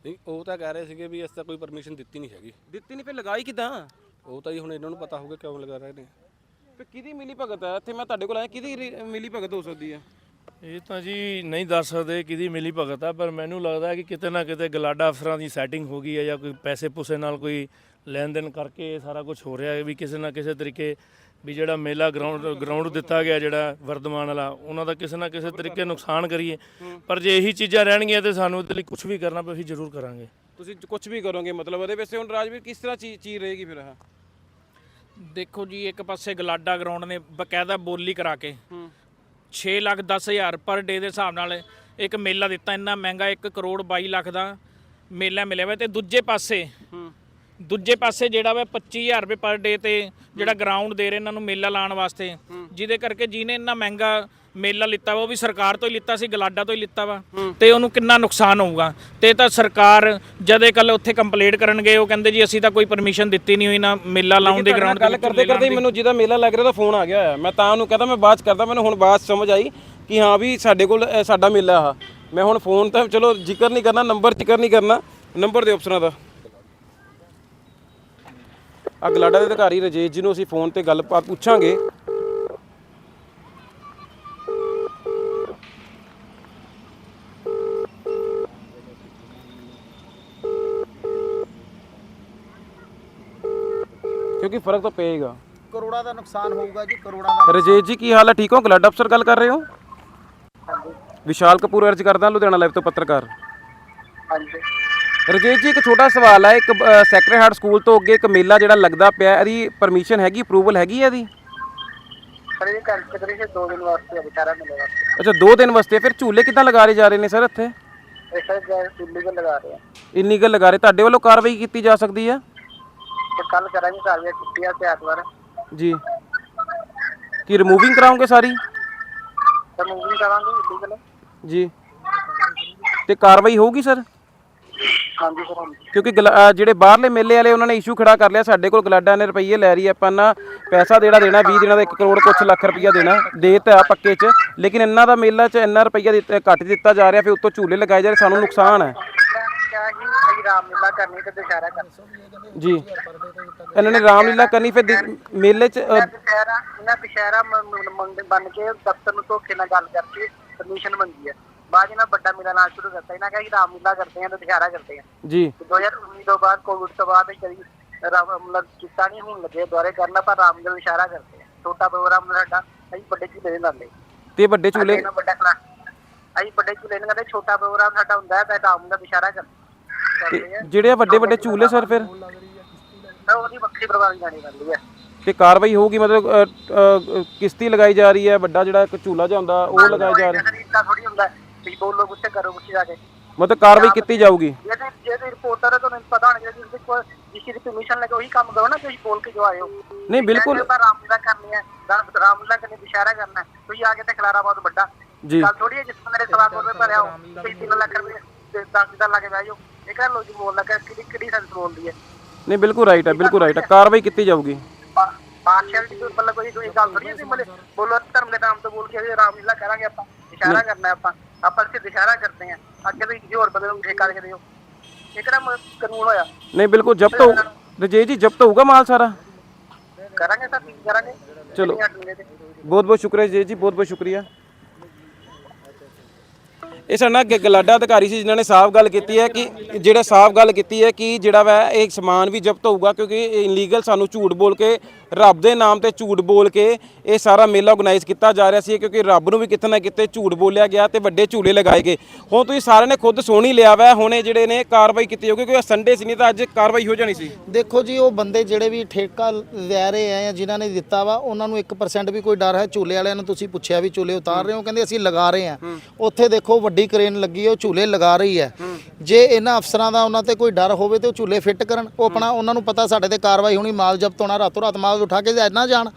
ਨਹੀਂ ਉਹ ਤਾਂ ਕਹਿ ਰਹੇ ਸੀਗੇ ਵੀ ਇਸ ਤਾਂ ਕੋਈ ਪਰਮਿਸ਼ਨ ਦਿੱਤੀ ਨਹੀਂ ਹੈਗੀ। ਦਿੱਤੀ ਨਹੀਂ ਫਿਰ ਲਗਾਈ ਕਿਦਾਂ? ਉਹ ਤਾਂ ਜੀ ਹੁਣ ਇਹਨਾਂ ਨੂੰ ਪਤਾ ਹੋਊਗਾ ਕਿਉਂ ਲਗਾ ਰਹੇ ਨੇ। ਫਿਰ ਕਿਹਦੀ ਮਿਲੀ ਭਗਤ ਹੈ? ਇੱਥੇ ਮੈਂ ਤੁਹਾਡੇ ਕੋਲ ਆਇਆ ਕਿਹਦੀ ਰੀ- ਮਿਲੀ ਭਗਤ ਹੋ ਸਕਦੀ ਹੈ? ਇਹ ਤਾਂ ਜੀ ਨਹੀਂ ਦੱਸ ਸਕਦੇ ਕਿਹਦੀ ਮਿਲੀ ਭਗਤ ਆ ਪਰ ਮੈਨੂੰ ਲੱਗਦਾ ਕਿ ਕਿਤੇ ਨਾ ਕਿਤੇ ਗਲਾਡਾ ਅਫਸਰਾਂ ਦੀ ਸੈਟਿੰਗ ਹੋ ਗਈ ਹੈ ਜਾਂ ਕੋਈ ਪੈਸੇ ਪੂਸੇ ਨਾਲ ਕੋਈ ਲੈਣ ਦੇਣ ਕਰਕੇ ਇਹ ਸਾਰਾ ਕੁਝ ਹੋ ਰਿਹਾ ਹੈ ਵੀ ਕਿਸੇ ਨਾ ਕਿਸੇ ਤਰੀਕੇ ਵੀ ਜਿਹੜਾ ਮੇਲਾ ਗਰਾਊਂਡ ਗਰਾਊਂਡ ਦਿੱਤਾ ਗਿਆ ਜਿਹੜਾ ਵਰਦਮਾਨ ਵਾਲਾ ਉਹਨਾਂ ਦਾ ਕਿਸੇ ਨਾ ਕਿਸੇ ਤਰੀਕੇ ਨੁਕਸਾਨ ਕਰੀਏ। ਪਰ ਜੇ ਇਹੀ ਚੀਜ਼ਾਂ ਰਹਿਣਗੀਆਂ ਤੇ ਸਾਨੂੰ ਇਹਦੇ ਲਈ ਕੁਝ ਵੀ ਕਰਨਾ ਪਏ ਅਸੀਂ ਜ਼ਰੂਰ ਕਰਾਂਗੇ। ਤੁਸੀਂ ਕੁਝ ਵੀ ਕਰੋਗੇ ਮਤਲਬ ਉਹਦੇ ਵਿੱਚ ਹੁਣ ਰਾਜਵੀਰ ਕਿਸ ਤਰ੍ਹਾਂ ਚੀਜ਼ ਚੀਜ਼ ਰਹੇਗੀ ਫਿਰ ਆਹ? ਦੇਖੋ ਜੀ ਇੱਕ ਪਾਸੇ ਗਲਾਡਾ ਗਰਾਊਂਡ ਨੇ ਬਕਾਇਦਾ ਬੋਲੀ ਕਰਾ ਕੇ 6 ਲੱਖ 10 ਹਜ਼ਾਰ ਪਰ ਡੇ ਦੇ ਹਿਸਾਬ ਨਾਲ ਇੱਕ ਮੇਲਾ ਦਿੱਤਾ ਇੰਨਾ ਮਹਿੰਗਾ 1 ਕਰੋੜ 22 ਲੱਖ ਦਾ ਮੇਲਾ ਮਿਲਿਆ ਵਾ ਤੇ ਦੂਜੇ ਪਾਸੇ ਦੂਜੇ ਪਾਸੇ ਜਿਹੜਾ ਵਾ 25000 ਰੁਪਏ ਪਰ ਡੇ ਤੇ ਜਿਹੜਾ ਗਰਾਊਂਡ ਦੇ ਰਹੇ ਇਹਨਾਂ ਨੂੰ ਮੇਲਾ ਲਾਉਣ ਵਾਸਤੇ। ਜਿਹਦੇ ਕਰਕੇ ਜਿਹਨੇ ਇੰਨਾ ਮਹਿੰਗਾ ਮੇਲਾ ਲਿੱਤਾ ਵਾ ਉਹ ਵੀ ਸਰਕਾਰ ਤੋਂ ਹੀ ਲਿੱਤਾ ਸੀ ਗਲਾਡਾ ਤੋਂ ਹੀ ਲਿੱਤਾ ਵਾ। ਤੇ ਉਹਨੂੰ ਕਿੰਨਾ ਨੁਕਸਾਨ ਹੋਊਗਾ। ਤੇ ਤਾਂ ਸਰਕਾਰ ਜਦੇ ਕੱਲ ਉੱਥੇ ਕੰਪਲੇਂਟ ਕਰਨ ਗਏ ਉਹ ਕਹਿੰਦੇ ਜੀ ਅਸੀਂ ਤਾਂ ਕੋਈ ਪਰਮਿਸ਼ਨ ਦਿੱਤੀ ਨਹੀਂ ਹੋਈ ਨਾ ਮੇਲਾ ਲਾਉਣ ਦੇ ਗਰਾਊਂਡ ਗੱਲ ਕਰਦੇ ਕਰਦੇ ਮੈਨੂੰ ਜਿਹਦਾ ਮੇਲਾ ਲੱਗ ਰਿਹਾ ਉਹਦਾ ਫੋਨ ਆ ਗਿਆ ਮੈਂ ਤਾਂ ਉਹਨੂੰ ਕਹਤਾ ਮੈਂ ਬਾਅਦ ਚ ਕਰਦਾ ਮੈਨੂੰ ਹੁਣ ਬਾਅਦ ਸਮਝ ਆਈ ਕਿ ਹਾਂ ਵੀ ਸਾਡੇ ਕੋਲ ਸਾਡਾ ਮੇਲਾ ਆ। ਮੈਂ ਹੁਣ ਫੋਨ ਤਾਂ ਚਲੋ ਜ਼ਿਕਰ ਨਹੀਂ ਕਰਨਾ ਨੰਬਰ ਜ਼ਿਕਰ ਨਹੀਂ ਕਰਨਾ। ਨੰਬਰ ਦੇ ਆਪਸ਼ਨਾਂ ਦਾ। ਅਗਲਾਡਾ ਦੇ ਅਧਿਕਾਰੀ ਰਜੇਸ਼ ਜੀ ਨੂੰ ਅਸੀਂ ਫੋਨ ਤੇ ਗੱਲਬਾਤ ਪੁੱਛਾਂਗੇ। ਕਿਉਂਕਿ ਫ਼ਰਕ ਤਾਂ ਪਏਗਾ। ਕਰੋੜਾਂ ਦਾ ਨੁਕਸਾਨ ਹੋਊਗਾ ਜੀ ਕਰੋੜਾਂ ਦਾ ਰਜੇਸ਼ ਜੀ ਕੀ ਹਾਲ ਹੈ? ਠੀਕ ਹੋ? ਗਲਾਡਾ ਅਫਸਰ ਗੱਲ ਕਰ ਰਹੇ ਹੋ? ਵਿਸ਼ਾਲ ਕਪੂਰ ਅਰਜ ਕਰਦਾ ਲੁਧਿਆਣਾ ਲਾਈਵ ਤੋਂ ਪੱਤਰਕਾਰ। ਹਾਂਜੀ। ਰਜੇਸ਼ ਜੀ ਇੱਕ ਛੋਟਾ ਸਵਾਲ ਹੈ ਇੱਕ ਸੈਕਰਡ ਹਾਰਟ ਸਕੂਲ ਤੋਂ ਅੱਗੇ ਇੱਕ ਮੇਲਾ ਜਿਹੜਾ ਲੱਗਦਾ ਪਿਆ ਇਹਦੀ ਪਰਮਿਸ਼ਨ ਹੈਗੀ ਅਪਰੂਵਲ ਹੈਗੀ ਇਹਦੀ? ਸਰ ਇਹ ਕਰ ਕਰੀ ਦੋ ਦਿਨ ਵਾਸਤੇ ਵਿਚਾਰਾ ਮਿਲੇਗਾ ਅੱਛਾ 2 ਦਿਨ ਵਾਸਤੇ ਫਿਰ ਝੂਲੇ ਕਿੱਦਾਂ ਲਗਾ ਰਹੇ ਜਾ ਰਹੇ ਨੇ ਸਰ ਇੱਥੇ? ਇਹ ਸਰ ਇਲੀਗਲ ਲਗਾ ਰਹੇ ਆ? ਇੰਨੀ ਗੱਲ ਲਗਾ ਰਹੇ ਤੁਹਾਡੇ ਵੱਲੋਂ ਕਾਰਵਾਈ ਕੀਤੀ ਜਾ ਸਕਦੀ ਹੈ ਕੱਲ ਕਰਾਂਗੇ ਕਾਰਵਾਈ ਛੁੱਟੀ ਆ ਤੇ ਐਤਵਾਰ। ਜੀ। ਕੀ ਰਿਮੂਵਿੰਗ ਕਰਾਉਂਗੇ ਸਾਰੀ? ਤਾਂ ਮੂਵੀ ਕਰਾਂਗੇ ਇਲੀਗਲ ਜੀ। ਤੇ ਕਾਰਵਾਈ ਹੋਊਗੀ ਸਰ? ਹਾਂਜੀ ਸਰ ਕਿਉਂਕਿ ਗਲਾ- ਅਹ ਜਿਹੜੇ ਬਾਹਰਲੇ ਮੇਲੇ ਵਾਲੇ ਉਹਨਾਂ ਨੇ ਇਸ਼ੂ ਖੜਾ ਕਰ ਲਿਆ। ਸਾਡੇ ਕੋਲ ਗਲਾਡਾ ਨੇ ਰੁਪਈਏ ਲੈ ਰਹੀ ਹੈ ਆਪਾਂ ਨਾ ਪੈਸਾ ਜਿਹੜਾ ਦੇਣਾ 20 ਦਿਨਾਂ ਦਾ 1 ਕਰੋੜ ਕੁਛ ਲੱਖ ਰੁਪਈਆ ਦੇਣਾ। ਦੇ ਤਾਂ ਪੱਕੇ 'ਚ। ਲੇਕਿਨ ਇੰਨਾ ਦਾ ਮੇਲਾ 'ਚ ਇੰਨਾ ਰੁਪਈਆ ਦਿੱਤਾ- ਘੱਟ ਦਿੱਤਾ ਜਾ ਰਿਹਾ ਫਿਰ ਉੱਤੋਂ ਝੂਲੇ ਲਗਾਏ ਜਾ ਰਹੇ ਸਾਨੂੰ ਨੁਕਸਾਨ ਹੈ। ਮੈਂ ਕਿਹਾ ਕਿ ਅਸੀਂ ਰਾਮਲੀਲਾ ਕਰਨੀ ਤੇ ਦੁਸ਼ਹਿਰਾ ਕਰਨਾ ਜੀ। ਇਹਨਾਂ ਨੇ ਰਾਮਲੀਲਾ ਕਰਨੀ ਫਿਰ ਦਿ- ਮੇਲੇ 'ਚ ਅਹ, ਦੁਸ਼ਹਿਰਾ ਇਹਨਾਂ ਦੁਸ਼ਹਿਰਾ ਮ- ਮ- ਮੰਗ ਬਣ ਕੇ ਦਫ਼ਤਰ ਨੂੰ ਧੋਖੇ ਨਾਲ ਗੱਲ ਕਰਕੇ ਪਰਮਿਸ਼ਨ ਮੰਗੀ ਹੈ। ਬਾਅਦ ਇਹਨਾਂ ਵੱਡਾ ਮੇਲਾ ਨਾਲ ਸ਼ੁਰੂ ਕਰਤਾ। ਇਹਨਾਂ ਕਿਹਾ ਕਿ ਰਾਮਲੀਲਾ ਕਰਦੇ ਆ ਤੇ ਦੁਸ਼ਹਿਰਾ ਕਰਦੇ ਆ ਜੀ। ਤੇ 2019 ਤੋਂ ਬਾਅਦ ਕੋਵਿਡ ਤੋਂ ਬਾਅਦ ਕਦੀ ਰਾਮ ਮਤਲਬ ਕੀਤਾ ਨਹੀਂ ਹੁਣ ਲੱਗੇ ਦੁਆਰੇ ਕਰਨਾ ਪਰ ਰਾਮਲੀਲਾ ਦੁਸ਼ਹਿਰਾ ਕਰਦੇ ਆ ਛੋਟਾ ਪ੍ਰੋਗਰਾਮ ਸਾਡਾ ਅਸੀਂ ਵੱਡੇ ਝੂਲੇ ਦੇ ਨਾਲੇ। ਤੇ ਵੱਡੇ ਝੂਲੇ? ਇਹਨਾਂ ਵੱਡਾ ਕਲਾ ਅਸੀਂ ਵੱਡੇ ਝੂਲੇ ਨਾਲ ਕਰਦੇ ਛੋਟਾ ਪ੍ਰੋਗਰਾਮ ਸਾਡਾ ਹੁੰਦਾ ਹੈ ਤੇ ਰਾਮਲੀਲਾ ਦੁਸ਼ਹਿਰਾ ਕਰ- ਕਰਦੇ ਆ ਜਿਹੜੇ ਵੱਡੇ ਵੱਡੇ ਝੂਲੇ ਸਰ ਫਿਰ? ਤਾਂ ਉਹਦੀ ਵੱਖਰੀ ਪ੍ਰੋਗਰਾਮ ਜਾਣੀ ਪੈਂਦੀ ਹੈ। ਤੇ ਕਾਰਵਾਈ ਹੋਊਗੀ ਮਤਲਬ ਅ, ਅ, ਕਿਸ਼ਤੀ ਲਗਾਈ ਜਾ ਰਹੀ ਹੈ ਵੱਡਾ ਜਿਹੜਾ ਇੱਕ ਝੂਲਾ ਜਿਹਾ ਹੁੰਦਾ ਉਹ ਲਗਾਇਆ ਜਾ ਰਿਹਾ। ਤਰੀਕਾ ਥੋੜੀ ਹੁੰਦਾ। ਹੈ ਵੀ ਬੋਲੋ ਕੁਛ ਤੇ ਕਰੋ ਕੁਛ ਜਾ ਕੇ। ਮਤਲਬ ਕਾਰਵਾਈ ਕੀਤੀ ਜਾਊਗੀ? ਜੇ ਤੇ ਜੇ ਤੇ ਰਿਪੋਰਟਰ ਹੈ ਤੁਹਾਨੂੰ ਪਤਾ ਹੋਣਾ ਚਾਹੀਦਾ ਜਿਸ ਕੋਲ ਜਿਸ ਦੀ ਪਰਮਿਸ਼ਨ ਲੱਗੇ ਉਹੀ ਕੰਮ ਕਰੋ ਨਾ ਤੁਸੀਂ ਬੋਲ ਕੇ ਜੋ ਆਏ ਹੋ। ਨਹੀਂ ਬਿਲਕੁਲ। ਆਪਾਂ ਰਾਮਲੀਲਾ ਕਰਨੀ ਹੈ ਰਾਮ ਰਾਮਲੀਲਾ ਕਰਨੀ ਦੁਸ਼ਹਿਰਾ ਕਰਨਾ ਹੈ ਤੁਸੀਂ ਆ ਕੇ ਤੇ ਖਿਲਾਰਾ ਬਹੁਤ ਵੱਡਾ। ਜੀ। ਗੱਲ ਥੋੜੀ ਹੈ ਜਿਸ ਬੰਦੇ ਨੇ ਸਵਾ ਦੋ ਰੁਪਏ ਭਰਿਆ ਹੋ ਤੁਸੀਂ 3 ਲੱਖ ਰੁਪਏ ਤੇ 10 ਦਿਨ ਲਾ ਕੇ ਬਹਿ ਜਾਓ। ਇਹ ਕਿਹੜਾ ਲੋਜੀ ਬੋਲਦਾ ਕਿ ਕਿਹੜੀ ਕਿਹੜੀ ਸੈਂਸ ਬੋਲਦੀ ਹੈ? ਨਹੀਂ ਬਿਲਕੁਲ ਰਾਈਟ ਹੈ ਬਿਲਕੁਲ ਰਾਈਟ ਹੈ। ਕਾਰਵਾਈ ਕੀਤੀ ਜਾਊਗੀ। ਪਾਰਸ਼ੈਲਿਟੀ ਤੋਂ ਮਤਲਬ ਕੋਈ ਕੋਈ ਗੱਲ ਥੋੜੀ ਹੈ ਮਤਲਬ ਬੋਲੋ ਧਰਮ ਦੇ ਨਾਮ ਤੋਂ ਬੋਲ ਕੇ ਰਾਮਲੀਲਾ ਕਰਾਂਗੇ ਆਪਾਂ ਕਰਨਾ ਹੈ ਆਪਾਂ। ਆਪਾਂ ਸਿਰ ਦੁਸ਼ਹਿਰਾ ਕਰਦੇ ਹਾਂ। ਅੱਗੇ ਵੀ ਕਿਸੇ ਹੋਰ ਬੰਦੇ ਨੂੰ ਠੇਕਾ ਦੇ ਦਿਓ। ਇਹ ਕਿਹੜਾ ਮ- ਕਾਨੂੰਨ ਹੋਇਆ? ਨਹੀਂ ਬਿਲਕੁਲ ਜ਼ਬਤ ਹੋ ਰਜੇ ਜੀ ਜ਼ਬਤ ਹੋਊਗਾ ਮਾਲ ਸਾਰਾ? ਕਰਾਂਗੇ ਸਰ ਕਰਾਂਗੇ? ਚਲੋ। ਤੇ ਬਹੁਤ ਬਹੁਤ ਸ਼ੁਕਰੀਆ ਜੀ ਜੀ ਬਹੁਤ ਬਹੁਤ ਸ਼ੁਕਰੀਆ। ਇਹ ਸਾਡਾ ਗ- ਗਲਾਡਾ ਅਧਿਕਾਰੀ ਸੀ ਜਿਨ੍ਹਾਂ ਨੇ ਸਾਫ਼ ਗੱਲ ਕੀਤੀ ਹੈ ਕਿ ਜਿਹੜਾ ਸਾਫ਼ ਗੱਲ ਕੀਤੀ ਹੈ ਕਿ ਜਿਹੜਾ ਵਾ ਇਹ ਸਮਾਨ ਵੀ ਜ਼ਬਤ ਹੋਊਗਾ ਕਿਉਂਕਿ ਇਹ ਇਲੀਗਲ ਸਾਨੂੰ ਝੂਠ ਬੋਲ ਕੇ ਰੱਬ ਦੇ ਨਾਮ ਤੇ ਝੂਠ ਬੋਲ ਕੇ ਇਹ ਸਾਰਾ ਮੇਲਾ ਆਰਗੇਨਾਈਜ਼ ਕੀਤਾ ਜਾ ਰਿਹਾ ਸੀ ਕਿਉਂਕਿ ਰੱਬ ਨੂੰ ਵੀ ਕਿਤੇ ਨਾ ਕਿਤੇ ਝੂਠ ਬੋਲਿਆ ਗਿਆ ਤੇ ਵੱਡੇ ਝੂਲੇ ਲਗਾਏ ਗਏ। ਹੁਣ ਤੁਸੀਂ ਸਾਰਿਆਂ ਨੇ ਖੁਦ ਸੁਣ ਲਿਆ ਵਾ ਹੁਣ ਇਹ ਜਿਹੜੇ ਨੇ ਕਾਰਵਾਈ ਕੀਤੀ ਜਾਊਗੀ ਕਿਉਂਕਿ ਸੰਡੇ ਸੀ ਨਹੀਂ ਤਾਂ ਅੱਜ ਕਾਰਵਾਈ ਹੋ ਜਾਣੀ ਸੀ। ਦੇਖੋ ਜੀ ਉਹ ਬੰਦੇ ਜਿਹੜੇ ਵੀ ਠੇਕਾ ਲੈ ਰਹੇ ਆ ਜਾਂ ਜਿਨ੍ਹਾਂ ਨੇ ਦਿੱਤਾ ਵਾ ਉਹਨਾਂ ਨੂੰ 1% ਵੀ ਕੋਈ ਡਰ ਹੈ। ਝੂਲੇ ਵਾਲਿਆਂ ਨੂੰ ਤੁਸੀਂ ਪੁੱਛਿਆ ਵੀ ਝੂਲੇ ਉਤਾਰ ਰਹੇ ਹੋ ਕਹਿੰਦੇ ਅਸੀਂ ਲਗਾ ਰਹੇ ਆ। ਉੱਥੇ ਦੇਖੋ ਵੱਡੀ ਕ੍ਰੇਨ ਲੱਗੀ ਹੈ ਉਹ ਝੂਲੇ ਲਗਾ ਰਹੀ ਹੈ। ਜੇ ਇਹਨਾਂ ਅਫਸਰਾਂ ਦਾ ਉਹਨਾਂ ਤੇ ਕੋਈ ਡਰ ਹੋਵੇ ਤੇ ਉਹ ਝੂਲੇ ਫਿੱਟ ਕਰਨ। ਉਹ ਆਪਣਾ ਉਹਨਾਂ ਨੂੰ ਪਤਾ ਸਾਡੇ ਤੇ ਕਾਰਵਾਈ ਹੋਣੀ ਮਾਲ ਜ਼ਬਤ ਹੋਣਾ ਰਾਤੋਂ ਰਾਤ ਮਾਲ ਉਠਾ ਕੇ ਨਾ ਜਾਣ।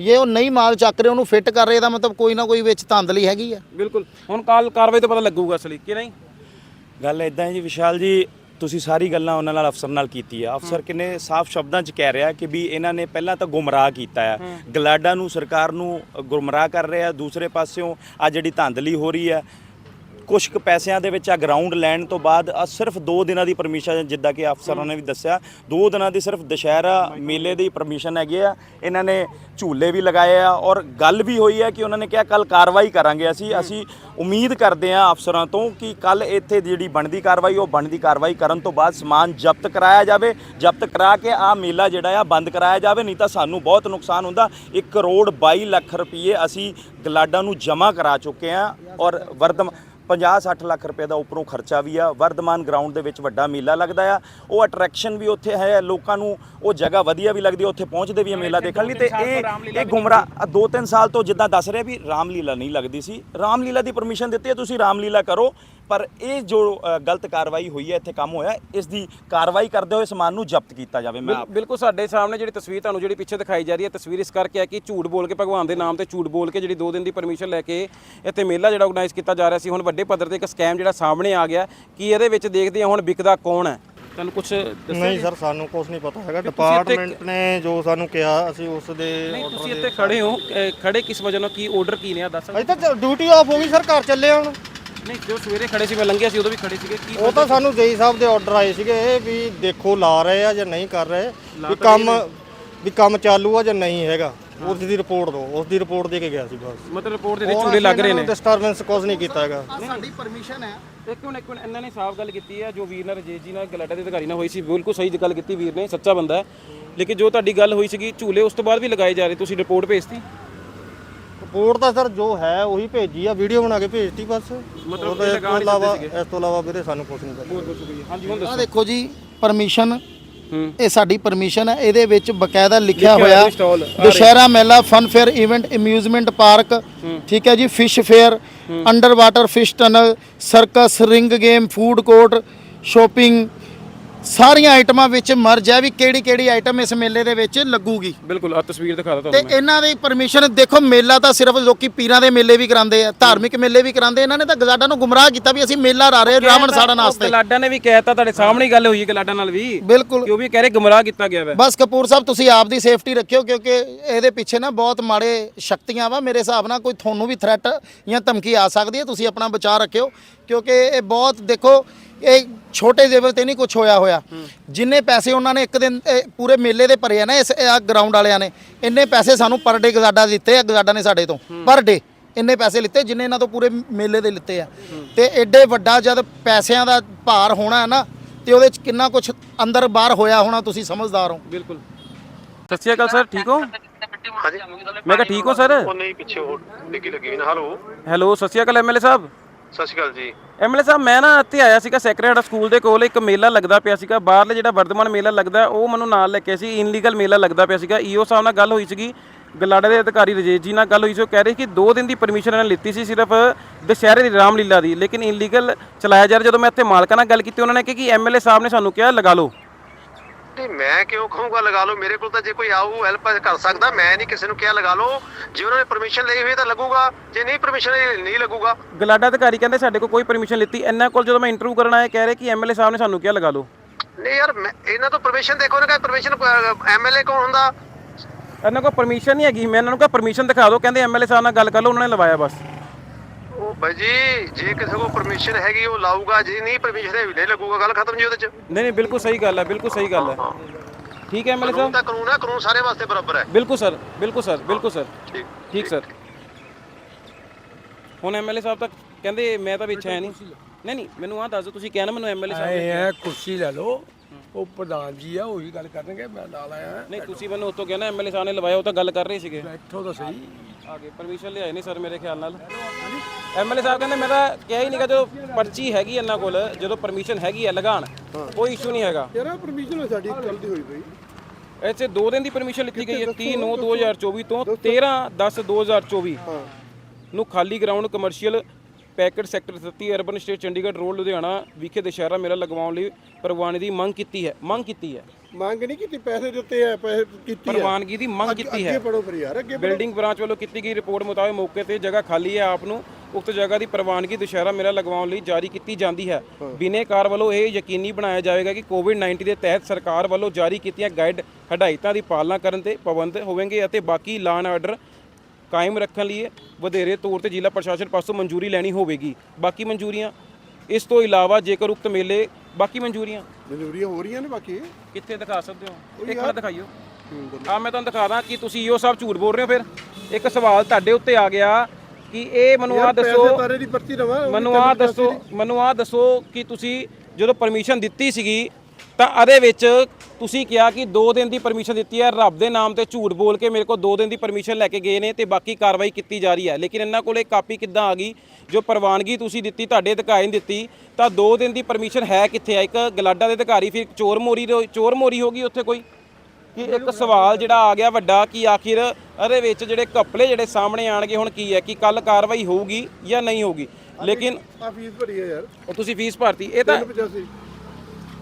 ਇਹ ਉਹ ਨਹੀਂ ਮਾਲ ਚੱਕ ਰਹੇ ਉਹਨੂੰ ਫਿੱਟ ਕਰ ਰਹੇ ਇਹਦਾ ਮਤਲਬ ਕੋਈ ਨਾ ਕੋਈ ਵਿੱਚ ਧਾਂਦਲੀ ਹੈਗੀ ਆ। ਬਿਲਕੁਲ। ਹੁਣ ਕਾਲ ਕਾਰਵਾਈ ਤੋਂ ਪਤਾ ਲੱਗੂਗਾ ਅਸਲੀ ਕਿ ਨਹੀਂ? ਗੱਲ ਇਦਾਂ ਹੈ ਜੀ ਵਿਸ਼ਾਲ ਜੀ ਤੁਸੀਂ ਸਾਰੀ ਗੱਲਾਂ ਉਹਨਾਂ ਨਾਲ ਅਫਸਰ ਨਾਲ ਕੀਤੀ ਆ। ਅਫਸਰ ਕਿੰਨੇ ਸਾਫ਼ ਸ਼ਬਦਾਂ 'ਚ ਕਹਿ ਰਿਹਾ ਕਿ ਵੀ ਇਹਨਾਂ ਨੇ ਪਹਿਲਾਂ ਤਾਂ ਗੁੰਮਰਾਹ ਕੀਤਾ ਆ। ਗਲਾਡਾ ਨੂੰ ਸਰਕਾਰ ਨੂੰ ਗੁੰਮਰਾਹ ਕਰ ਰਿਹਾ ਦੂਸਰੇ ਪਾਸਿਓਂ ਆ ਜਿਹੜੀ ਧਾਂਦਲੀ ਹੋ ਰਹੀ ਹੈ ਕੁਝ ਕੁ ਪੈਸਿਆਂ ਦੇ ਵਿੱਚ ਆ ਗਰਾਊਂਡ ਲੈਣ ਤੋਂ ਬਾਅਦ ਆ ਸਿਰਫ 2 ਦਿਨਾਂ ਦੀ ਪਰਮਿਸ਼ਨ ਜਿੱਦਾਂ ਕਿ ਅਫਸਰਾਂ ਨੇ ਵੀ ਦੱਸਿਆ। 2 ਦਿਨਾਂ ਦੀ ਸਿਰਫ ਦੁਸ਼ਹਿਰਾ ਮੇਲੇ ਦੀ ਪਰਮਿਸ਼ਨ ਹੈਗੀ ਆ। ਇਹਨਾਂ ਨੇ ਝੂਲੇ ਵੀ ਲਗਾਏ ਆ ਔਰ ਗੱਲ ਵੀ ਹੋਈ ਹੈ ਕਿ ਉਹਨਾਂ ਨੇ ਕਿਹਾ ਕੱਲ ਕਾਰਵਾਈ ਕਰਾਂਗੇ ਅਸੀਂ। ਅਸੀਂ ਉਮੀਦ ਕਰਦੇ ਆ ਅਫਸਰਾਂ ਤੋਂ ਕਿ ਕੱਲ ਇੱਥੇ ਜਿਹੜੀ ਬਣਦੀ ਕਾਰਵਾਈ ਉਹ ਬਣਦੀ ਕਾਰਵਾਈ ਕਰਨ ਤੋਂ ਬਾਅਦ ਸਮਾਨ ਜ਼ਬਤ ਕਰਾਇਆ ਜਾਵੇ। ਜ਼ਬਤ ਕਰਾ ਕੇ ਆ ਮੇਲਾ ਜਿਹੜਾ ਆ ਬੰਦ ਕਰਾਇਆ ਜਾਵੇ ਨਹੀਂ ਤਾਂ ਸਾਨੂੰ ਬਹੁਤ ਨੁਕਸਾਨ ਹੁੰਦਾ। 1 ਕਰੋੜ 22 ਲੱਖ ਰੁਪਏ ਅਸੀਂ ਗਲਾਡਾ ਨੂੰ ਜਮ੍ਹਾਂ ਕਰਾ ਚੁੱਕੇ ਆ ਔਰ ਵਰਦਮ 50-60 ਲੱਖ ਰੁਪਏ ਦਾ ਉੱਪਰੋਂ ਖਰਚਾ ਵੀ ਆ। ਵਰਧਮਾਨ ਗਰਾਊਂਡ ਦੇ ਵਿੱਚ ਵੱਡਾ ਮੇਲਾ ਲੱਗਦਾ ਆ। ਉਹ ਅਟਰੈਕਸ਼ਨ ਵੀ ਉੱਥੇ ਹੈ ਲੋਕਾਂ ਨੂੰ ਉਹ ਜਗ੍ਹਾ ਵਧੀਆ ਵੀ ਲੱਗਦੀ ਉੱਥੇ ਪਹੁੰਚਦੇ ਵੀ ਆ ਮੇਲਾ ਦੇਖਣ ਲਈ। ਤੇ ਇਹ ਇਹ ਗੁੰਮਰਾਹ ਦੋ ਤਿੰਨ ਸਾਲ ਤੋਂ ਜਿੱਦਾਂ ਦੱਸ ਰਿਹਾ ਵੀ ਰਾਮਲੀਲਾ ਨਹੀਂ ਲੱਗਦੀ ਸੀ। ਰਾਮਲੀਲਾ ਦੀ ਪਰਮਿਸ਼ਨ ਦਿੱਤੀ ਹੈ ਤੁਸੀਂ ਰਾਮਲੀਲਾ ਕਰੋ। ਪਰ ਇਹ ਜੋ ਅ, ਗਲਤ ਕਾਰਵਾਈ ਹੋਈ ਹੈ ਇੱਥੇ ਕੰਮ ਹੋਇਆ ਇਸ ਦੀ ਕਾਰਵਾਈ ਕਰਦੇ ਹੋਏ ਸਮਾਨ ਨੂੰ ਜ਼ਬਤ ਕੀਤਾ ਜਾਵੇ ਮੈਂ ਬਿਲਕੁਲ ਸਾਡੇ ਸਾਹਮਣੇ ਜਿਹੜੀ ਤਸਵੀਰ ਤੁਹਾਨੂੰ ਜਿਹੜੀ ਪਿੱਛੇ ਦਿਖਾਈ ਜਾ ਰਹੀ ਹੈ ਤਸਵੀਰ ਇਸ ਕਰਕੇ ਹੈ ਕਿ ਝੂਠ ਬੋਲ ਕੇ ਭਗਵਾਨ ਦੇ ਨਾਮ ਤੇ ਝੂਠ ਬੋਲ ਕੇ ਜਿਹੜੀ 2 ਦਿਨ ਦੀ ਪਰਮਿਸ਼ਨ ਲੈ ਕੇ ਇੱਥੇ ਮੇਲਾ ਜਿਹੜਾ ਆਰਗੇਨਾਈਜ਼ ਕੀਤਾ ਜਾ ਰਿਹਾ ਸੀ ਹੁਣ ਵੱਡੇ ਪੱਧਰ ਤੇ ਇੱਕ ਸਕੈਮ ਜਿਹੜਾ ਸਾਹਮਣੇ ਆ ਗਿਆ ਕਿ ਇਹਦੇ ਵਿੱਚ ਦੇਖਦੇ ਹਾਂ ਹੁਣ ਵਿਕਦਾ ਕੌਣ ਹੈ? ਤੁਹਾਨੂੰ ਕੁਝ ਨਹੀਂ ਸਰ ਸਾਨੂੰ ਕੁਝ ਨਹੀਂ ਪਤਾ ਹੈਗਾ। ਡਿਪਾਰਟਮੈਂਟ ਨੇ ਜੋ ਸਾਨੂੰ ਕਿਹਾ ਅਸੀਂ ਉਸ ਦੇ ਨਹੀਂ ਤੁਸੀਂ ਇੱਥੇ ਖੜੇ ਹੋ ਅ, ਖੜੇ ਕਿਸ ਵਜ੍ਹਾ ਨਾਲ ਕੀ ਆਰਡਰ ਕੀ ਨੇ ਆ ਦੱਸ ਸਕਦੇ ਅਜੇ ਤਾਂ ਡਿਊਟੀ ਆਫ ਹੋ ਗਈ ਸਰ ਘਰ ਚੱਲੇ ਹੁਣ। ਨਹੀਂ ਜੋ ਸਵੇਰੇ ਖੜੇ ਸੀ ਮੈਂ ਲੰਘਿਆ ਸੀ ਉਦੋਂ ਵੀ ਖੜੇ ਸੀਗੇ। ਕੀ ਉਹ ਤਾਂ ਸਾਨੂੰ ਜੇਈ ਸਾਹਿਬ ਦੇ ਆਰਡਰ ਆਏ ਸੀਗੇ ਵੀ ਦੇਖੋ ਲਾ ਰਹੇ ਆ ਜਾਂ ਨਹੀਂ ਕਰ ਰਹੇ ਵੀ ਕੰਮ ਵੀ ਕੰਮ ਚਾਲੂ ਆ ਜਾਂ ਨਹੀਂ ਹੈਗਾ ਉਸ ਦੀ ਰਿਪੋਰਟ ਦੋ ਉਸ ਦੀ ਰਿਪੋਰਟ ਦੇ ਕੇ ਗਿਆ ਸੀ ਬਸ। ਮਤਲਬ ਰਿਪੋਰਟ ਦੇ ਵਿੱਚ ਝੂਲੇ ਲੱਗ ਰਹੇ ਨੇ ਡਿਸਟਰਬੈਂਸ ਕੁਝ ਨਹੀਂ ਕੀਤਾ ਹੈਗਾ। ਸਾਡੀ ਪਰਮਿਸ਼ਨ ਹੈ। ਇੱਕ ਮਿੰਟ ਇੱਕ ਮਿੰਟ ਇਹਨਾਂ ਨੇ ਸਾਫ਼ ਗੱਲ ਕੀਤੀ ਹੈ ਜੋ ਵੀਰ ਨਾਲ ਰਜੇਸ਼ ਜੀ ਨਾਲ ਗਲਾਟਾ ਦੇ ਅਧਿਕਾਰੀ ਨਾਲ ਹੋਈ ਸੀ ਬਿਲਕੁਲ ਸਹੀ ਗੱਲ ਕੀਤੀ ਵੀਰ ਨੇ ਸੱਚਾ ਬੰਦਾ ਹੈ। ਲੇਕਿਨ ਜੋ ਤੁਹਾਡੀ ਗੱਲ ਹੋਈ ਸੀਗੀ ਝੂਲੇ ਉਸ ਤੋਂ ਬਾਅਦ ਵੀ ਲਗਾਏ ਜਾ ਰਹੇ ਤੁਸੀਂ ਰਿਪੋਰਟ ਭੇਜਤੀ? ਰਿਪੋਰਟ ਤਾਂ ਸਰ ਜੋ ਹੈ ਉਹੀ ਭੇਜੀ ਆ ਵੀਡੀਓ ਬਣਾ ਕੇ ਭੇਜਤੀ ਬਸ। ਮਤਲਬ ਇਸ ਤੋਂ ਇਲਾਵਾ ਇਸ ਤੋਂ ਇਲਾਵਾ ਵੀਰੇ ਸਾਨੂੰ ਕੁਝ ਨਹੀਂ ਪਤਾ ਬਹੁਤ ਬਹੁਤ ਸ਼ੁਕਰੀਆ ਹਾਂਜੀ ਹੁਣ ਆ ਦੇਖੋ ਜੀ ਪਰਮਿਸ਼ਨ। ਇਹ ਸਾਡੀ ਪਰਮਿਸ਼ਨ ਹੈ। ਇਹਦੇ ਵਿੱਚ ਬਕਾਇਦਾ ਲਿਖਿਆ ਹੋਇਆ। Dussehra mela fun fair event amusement park ਠੀਕ ਹੈ ਜੀ fish fair under water fish tunnel circus ring game food court shopping ਸਾਰੀਆਂ ਆਈਟਮਾਂ ਵਿੱਚ ਮਰਜ ਹੈ ਵੀ ਕਿਹੜੀ ਕਿਹੜੀ ਆਈਟਮ ਇਸ ਮੇਲੇ ਦੇ ਵਿੱਚ ਲੱਗੂਗੀ। ਬਿਲਕੁਲ ਆ ਤਸਵੀਰ ਦਿਖਾ ਦਾਂ ਤੇ ਤੁਹਾਨੂੰ ਇਹਨਾਂ ਦੀ ਪਰਮਿਸ਼ਨ ਦੇਖੋ ਮੇਲਾ ਤਾਂ ਸਿਰਫ ਲੋਕੀ ਪੀਰਾਂ ਦੇ ਮੇਲੇ ਵੀ ਕਰਾਉਂਦੇ ਆ ਧਾਰਮਿਕ ਮੇਲੇ ਵੀ ਕਰਾਉਂਦੇ ਇਹਨਾਂ ਨੇ ਤਾਂ ਗਜ਼ਾਡਾ ਨੂੰ ਗੁੰਮਰਾਹ ਕੀਤਾ ਵੀ ਅਸੀਂ ਮੇਲਾ ਰਾ ਰਹੇ ਰਾਵਣ ਸਾੜਨ ਵਾਸਤੇ। ਗਲਾਡਾ ਨੇ ਵੀ ਕਹਿਤਾ ਤੁਹਾਡੇ ਸਾਹਮਣੇ ਹੀ ਗੱਲ ਹੋਈ ਹੈ ਗਲਾਡਾ ਨਾਲ ਵੀ। ਬਿਲਕੁਲ। ਕਿ ਉਹ ਵੀ ਕਹਿ ਰਹੇ ਗਮਰਾਹ ਕੀਤਾ ਗਿਆ ਵੈ। ਬਸ ਕਪੂਰ ਸਾਹਿਬ ਤੁਸੀਂ ਆਪ ਦੀ ਸੇਫਟੀ ਰੱਖਿਓ ਕਿਉਂਕਿ ਇਹਦੇ ਪਿੱਛੇ ਨਾ ਬਹੁਤ ਮਾੜੇ ਸ਼ਕਤੀਆਂ ਵਾ ਮੇਰੇ ਹਿਸਾਬ ਨਾਲ ਕੋਈ ਤੁਹਾਨੂੰ ਵੀ ਥ੍ਰੈਟ ਜਾਂ ਧਮਕੀ ਆ ਸਕਦੀ ਹੈ ਤੁਸੀਂ ਆਪਣਾ ਬਚਾਅ ਰੱਖਿਓ ਕਿਉਂਕਿ ਇਹ ਬਹੁਤ ਦੇਖੋ ਇਹ ਛੋਟੇ ਲੈਵਲ ਤੇ ਨਹੀਂ ਕੁਝ ਹੋਇਆ ਹੋਇਆ। ਜਿੰਨੇ ਪੈਸੇ ਉਹਨਾਂ ਨੇ ਇੱਕ ਦਿਨ ਪੂਰੇ ਮੇਲੇ ਦੇ ਭਰੇ ਆ ਨਾ ਇਸ ਗਰਾਊਂਡ ਵਾਲਿਆਂ ਨੇ। ਇੰਨੇ ਪੈਸੇ ਸਾਨੂੰ ਪਰ ਡੇ ਗਜ਼ਾਡਾ ਦਿੱਤੇ ਆ ਗਜ਼ਾਡਾ ਨੇ ਸਾਡੇ ਤੋਂ। ਪਰ ਡੇ ਇੰਨੇ ਪੈਸੇ ਲਿੱਤੇ ਜਿੰਨੇ ਇਹਨਾਂ ਤੋਂ ਪੂਰੇ ਮੇਲੇ ਦੇ ਲਿੱਤੇ ਆ। ਤੇ ਐਡੇ ਵੱਡਾ ਜਦ ਪੈਸਿਆਂ ਦਾ ਭਾਰ ਹੋਣਾ ਹੈ ਨਾ ਤੇ ਉਹਦੇ ਚ ਕਿੰਨਾ ਕੁਝ ਅੰਦਰ ਬਾਹਰ ਹੋਇਆ ਹੋਣਾ ਤੁਸੀਂ ਸਮਝਦਾਰ ਹੋ। ਬਿਲਕੁਲ। ਸਤਿ ਸ਼੍ਰੀ ਅਕਾਲ ਸਰ ਠੀਕ ਹੋ? ਮੈਂ ਕਿਹਾ ਠੀਕ ਹੋ ਸਰ? ਨਹੀਂ ਪਿੱਛੇ ਉਹ ਡਿੱਗੀ ਲੱਗੀ ਨਾ। ਹਲੋ। ਹੈਲੋ ਸਤਿ ਸ਼੍ਰੀ ਅਕਾਲ ਐਮਐਲਏ ਸਾਹਿਬ। ਸਤਿ ਸ਼੍ਰੀ ਅਕਾਲ ਜੀ। ਐਮਐਲਏ ਸਾਹਿਬ, ਮੈਂ ਨਾ ਇੱਥੇ ਆਇਆ ਸੀਗਾ ਸੈਕਰੇਟ ਸਕੂਲ ਦੇ ਕੋਲ, ਇੱਕ ਮੇਲਾ ਲੱਗਦਾ ਪਿਆ ਸੀਗਾ, ਬਾਹਰਲੇ ਜਿਹੜਾ ਵਰਧਮਾਨ ਮੇਲਾ ਲੱਗਦਾ, ਉਹ ਮੈਨੂੰ ਨਾਲ ਲੈ ਕੇ ਸੀ ਇਨਲੀਗਲ ਮੇਲਾ ਲੱਗਦਾ ਪਿਆ ਸੀਗਾ। ਈਓ ਸਾਹਿਬ ਨਾਲ ਗੱਲ ਹੋਈ ਸੀਗੀ, ਗਲਾੜੇ ਦੇ ਅਧਿਕਾਰੀ ਰਜੇਸ਼ ਜੀ ਨਾਲ ਗੱਲ ਹੋਈ ਸੀ, ਉਹ ਕਹਿ ਰਹੇ ਕਿ 2 ਦਿਨ ਦੀ ਪਰਮਿਸ਼ਨ ਇਹਨਾਂ ਨੇ ਲਿੱਤੀ ਸੀ, ਸਿਰਫ ਦੁਸ਼ਹਿਰੇ ਦੀ ਰਾਮਲੀਲਾ ਦੀ, ਲੇਕਿਨ ਇਨਲੀਗਲ ਚਲਾਇਆ ਜਾ ਰਿਹਾ। ਜਦੋਂ ਮੈਂ ਇੱਥੇ ਮਾਲਕਾਂ ਨਾਲ ਗੱਲ ਕੀਤੀ, ਉਹਨਾਂ ਨੇ ਕਿਹਾ ਕਿ ਐਮਐਲਏ ਸਾਹਿਬ ਨੇ ਸਾਨੂੰ ਕਿਹਾ, ਲਗਾ ਲਓ। ਨਹੀਂ ਮੈਂ ਕਿਉਂ ਕਹੂੰਗਾ ਲਗਾ ਲਓ ਮੇਰੇ ਕੋਲ ਤਾਂ ਜੇ ਕੋਈ ਆਊ ਹੈਲਪ ਕਰ ਸਕਦਾ ਮੈਂ ਨਹੀਂ ਕਿਸੇ ਨੂੰ ਕਿਹਾ ਲਗਾ ਲਓ। ਜੇ ਉਹਨਾਂ ਨੇ ਪਰਮਿਸ਼ਨ ਲਈ ਹੋਈ ਤਾਂ ਲੱਗੂਗਾ ਜੇ ਨਹੀਂ ਪਰਮਿਸ਼ਨ ਲਈ ਨਹੀਂ ਲੱਗੂਗਾ। ਗਲਾਡਾ ਅਧਿਕਾਰੀ ਕਹਿੰਦੇ ਸਾਡੇ ਕੋਲ ਕੋਈ ਪਰਮਿਸ਼ਨ ਲਿੱਤੀ ਇਹਨਾਂ ਕੋਲ ਜਦੋਂ ਮੈਂ ਇੰਟਰਵਿਊ ਕਰਨ ਆਇਆ ਕਹਿ ਰਹੇ ਕਿ ਐਮਐਲਏ ਸਾਹਿਬ ਨੇ ਸਾਨੂੰ ਕਿਹਾ ਲਗਾ ਲਓ। ਨਹੀਂ ਯਾਰ ਮੈਂ- ਇਹਨਾਂ ਤੋਂ ਪਰਮਿਸ਼ਨ ਦੇਖੋ ਨਾ ਕਿ ਪਰਮਿਸ਼ਨ ਐਮਐਲਏ ਕੌਣ ਹੁੰਦਾ? ਇਹਨਾਂ ਕੋਲ ਪਰਮਿਸ਼ਨ ਨਹੀਂ ਹੈਗੀ ਮੈਂ ਇਹਨਾਂ ਨੂੰ ਕਿਹਾ ਪਰਮਿਸ਼ਨ ਦਿਖਾ ਦਿਓ ਕਹਿੰਦੇ ਐਮਐਲਏ ਸਾਹਿਬ ਨਾਲ ਗੱਲ ਕਰ ਲਓ ਉਹਨਾਂ ਨੇ ਲਵਾਇਆ ਬਸ। ਬਾਈ ਜੀ ਜੇ ਕਿਸੇ ਕੋਲ ਪਰਮਿਸ਼ਨ ਹੈਗੀ ਉਹ ਲਾਊਗਾ ਜੇ ਨਹੀਂ ਪਰਮਿਸ਼ਨ ਹੈ ਨਹੀਂ ਲੱਗੂਗਾ ਗੱਲ ਖਤਮ ਜੀ ਉਹਦੇ ਚ। ਨਹੀਂ ਨਹੀਂ ਬਿਲਕੁਲ ਸਹੀ ਗੱਲ ਹੈ ਬਿਲਕੁਲ ਸਹੀ ਗੱਲ ਹੈ। ਠੀਕ ਹੈ ਐਮਐਲਏ ਕਾਨੂੰਨ ਸਾਹਿਬ ਤਾਂ ਕਾਨੂੰਨ ਹੈ ਕਾਨੂੰਨ ਸਾਰੇ ਵਾਸਤੇ ਬਰਾਬਰ ਹੈ। ਬਿਲਕੁਲ ਸਰ ਬਿਲਕੁਲ ਸਰ ਬਿਲਕੁਲ ਸਰ। ਠੀਕ ਠੀਕ ਸਰ। ਹੁਣ ਐਮਐਲਏ ਸਾਹਿਬ ਤਾਂ ਕਹਿੰਦੇ ਮੈਂ ਤਾਂ ਵਿੱਚ ਹੈ ਨਹੀਂ। ਨਹੀਂ ਨਹੀਂ ਮੈਨੂੰ ਆਹ ਦੱਸ ਦਿਓ ਤੁਸੀਂ ਕਹਿਣਾ ਮੈਨੂੰ ਐਮਐਲਏ ਸਾਹਿਬ ਨੇ ਐ ਕੁਰਸੀ ਲੈ ਲਓ। ਉਹ ਪ੍ਰਧਾਨ ਜੀ ਆ ਉਹੀ ਗੱਲ ਕਰਨਗੇ ਮੈਂ ਨਾਲ ਆਇਆ ਨਹੀਂ ਤੁਸੀਂ ਮੈਨੂੰ ਉੱਥੋਂ ਕਹਿਣਾ ਐਮਐਲਏ ਸਾਹਿਬ ਨੇ ਲਵਾਇਆ ਉਹ ਤਾਂ ਗੱਲ ਕਰ ਰਹੇ ਸੀਗੇ। ਬੈਠੋ ਤਾਂ ਸਹੀ। ਆਗੇ ਪਰਮਿਸ਼ਨ ਲਿਆਏ ਨਹੀਂ ਸਰ ਮੇਰੇ ਖਿਆਲ ਨਾਲ। ਐਮਐਲਏ ਸਾਹਿਬ ਕਹਿੰਦੇ ਮੈਂ ਤਾਂ ਕਿਹਾ ਹੀ ਨਹੀਂਗਾ ਜਦੋਂ ਪਰਚੀ ਹੈਗੀ ਇਹਨਾਂ ਕੋਲ ਜਦੋਂ ਪਰਮਿਸ਼ਨ ਹੈਗੀ ਹੈ। ਲਗਾਣ ਕੋਈ ਇਸ਼ੂ ਨਹੀਂ ਹੈਗਾ। ਯਾਰ ਪਰਮਿਸ਼ਨ ਸਾਡੀ ਚੱਲਦੀ ਹੋਈ ਪਈ। ਇੱਥੇ 2 ਦਿਨ ਦੀ ਪਰਮਿਸ਼ਨ ਲਿੱਤੀ ਗਈ ਹੈ 30 9 2024 ਤੋਂ 13 10 2024 ਨੂੰ ਖਾਲੀ ground commercial packet sector 37 urban estate Chandigarh road Ludhiana ਵਿਖੇ ਦੁਸ਼ਹਿਰਾ ਮੇਲਾ ਲਗਵਾਉਣ ਲਈ ਪ੍ਰਵਾਨਗੀ ਦੀ ਮੰਗ ਕੀਤੀ ਹੈ। ਮੰਗ ਕੀਤੀ ਹੈ। ਮੰਗ ਨਹੀਂ ਕੀਤੀ ਪੈਸੇ ਦਿੱਤੇ ਆ ਪੈਸੇ ਕੀਤੀ ਪ੍ਰਵਾਨਗੀ ਦੀ ਮੰਗ ਕੀਤੀ ਹੈ। ਪੜੋ ਫਿਰ ਯਾਰ ਅੱਗੇ ਬਿਲਡਿੰਗ ਬ੍ਰਾਂਚ ਵੱਲੋਂ ਕੀਤੀ ਗਈ ਰਿਪੋਰਟ ਮੁਤਾਬਕ ਮੌਕੇ ਤੇ ਜਗ੍ਹਾ ਖਾਲੀ ਹੈ ਆਪ ਨੂੰ। ਉਕਤ ਜਗ੍ਹਾ ਦੀ ਪ੍ਰਵਾਨਗੀ ਦੁਸ਼ਹਿਰਾ ਮੇਲਾ ਲਗਵਾਉਣ ਲਈ ਜਾਰੀ ਕੀਤੀ ਜਾਂਦੀ ਹੈ। ਬਿਨੇਕਾਰ ਵੱਲੋਂ ਇਹ ਯਕੀਨੀ ਬਣਾਇਆ ਜਾਵੇਗਾ ਕਿ ਕੋਵਿਡ-19 ਦੇ ਤਹਿਤ ਸਰਕਾਰ ਵੱਲੋਂ ਜਾਰੀ ਕੀਤੀਆਂ ਗਾਈਡ ਹਦਾਇਤਾਂ ਦੀ ਪਾਲਣਾ ਕਰਨ ਤੇ ਪਾਬੰਦ ਹੋਵੇਂਗੇ ਅਤੇ ਬਾਕੀ ਲਾਨ ਆਰਡਰ ਕਾਇਮ ਰੱਖਣ ਲਈ ਵਧੇਰੇ ਤੌਰ ਤੇ ਜ਼ਿਲ੍ਹਾ ਪ੍ਰਸ਼ਾਸਨ ਪਾਸੋਂ ਮਨਜ਼ੂਰੀ ਲੈਣੀ ਹੋਵੇਗੀ। ਬਾਕੀ ਮਨਜ਼ੂਰੀਆਂ ਇਸ ਤੋਂ ਇਲਾਵਾ ਜੇਕਰ ਉਕਤ ਮੇਲੇ ਬਾਕੀ ਮਨਜ਼ੂਰੀਆਂ? ਮਨਜ਼ੂਰੀਆਂ ਹੋ ਰਹੀਆਂ ਨੇ ਬਾਕੀ। ਕਿੱਥੇ ਦਿਖਾ ਸਕਦੇ ਹੋ? ਇੱਕ ਮਿੰਟ ਦਿਖਾਈਓ। ਆ ਮੈਂ ਤੁਹਾਨੂੰ ਦਿਖਾ ਦਾਂ ਕਿ ਤੁਸੀਂ ਈਓ ਸਾਹਿਬ ਝੂਠ ਬੋਲ ਰਹੇ ਹੋ ਫਿਰ। ਇੱਕ ਸਵਾਲ ਤੁਹਾਡੇ ਉੱਤੇ ਆ ਗਿਆ ਕਿ ਇਹ ਮੈਨੂੰ ਆ ਦੱਸੋ ਮੈਨੂੰ ਆ ਦੱਸੋ ਮੈਨੂੰ ਆ ਦੱਸੋ ਕਿ ਤੁਸੀਂ ਜਦੋਂ ਪਰਮਿਸ਼ਨ ਦਿੱਤੀ ਸੀਗੀ ਤਾਂ ਉਹਦੇ ਵਿੱਚ ਤੁਸੀਂ ਕਿਹਾ ਕਿ 2 ਦਿਨ ਦੀ ਪਰਮਿਸ਼ਨ ਦਿੱਤੀ ਹੈ ਰੱਬ ਦੇ ਨਾਮ ਤੇ ਝੂਠ ਬੋਲ ਕੇ ਮੇਰੇ ਕੋਲ 2 ਦਿਨ ਦੀ ਪਰਮਿਸ਼ਨ ਲੈ ਕੇ ਗਏ ਨੇ ਤੇ ਬਾਕੀ ਕਾਰਵਾਈ ਕੀਤੀ ਜਾ ਰਹੀ ਹੈ। ਲੇਕਿਨ ਇਹਨਾਂ ਕੋਲ ਇਹ ਕਾਪੀ ਕਿੱਦਾਂ ਆ ਗਈ ਜੋ ਪ੍ਰਵਾਨਗੀ ਤੁਸੀਂ ਦਿੱਤੀ ਤੁਹਾਡੇ ਅਧਿਕਾਰੀ ਨੇ ਦਿੱਤੀ ਤਾਂ 2 ਦਿਨ ਦੀ ਪਰਮਿਸ਼ਨ ਹੈ ਕਿੱਥੇ ਆ? ਇੱਕ ਗਲਾਡਾ ਦੇ ਅਧਿਕਾਰੀ ਫਿਰ ਚੋਰ ਮੋਰੀ ਚੋਰ ਮੋਰੀ ਹੋਗੀ ਉੱਥੇ ਕੋਈ? ਕਿ ਇੱਕ ਸਵਾਲ ਜਿਹੜਾ ਆ ਗਿਆ ਵੱਡਾ ਕਿ ਆਖਿਰ ਇਹਦੇ ਵਿੱਚ ਜਿਹੜੇ ਘਪਲੇ ਜਿਹੜੇ ਸਾਹਮਣੇ ਆਣਗੇ ਹੁਣ ਕੀ ਹੈ? ਕਿ ਕੱਲ ਕਾਰਵਾਈ ਹੋਊਗੀ ਜਾਂ ਨਹੀਂ ਹੋਊਗੀ? ਲੇਕਿਨ ਆ ਫੀਸ ਭਰੀ ਹੈ ਯਾਰ। ਉਹ ਤੁਸੀਂ ਫੀਸ ਭਰਤੀ ਇਹ ਤਾਂ 85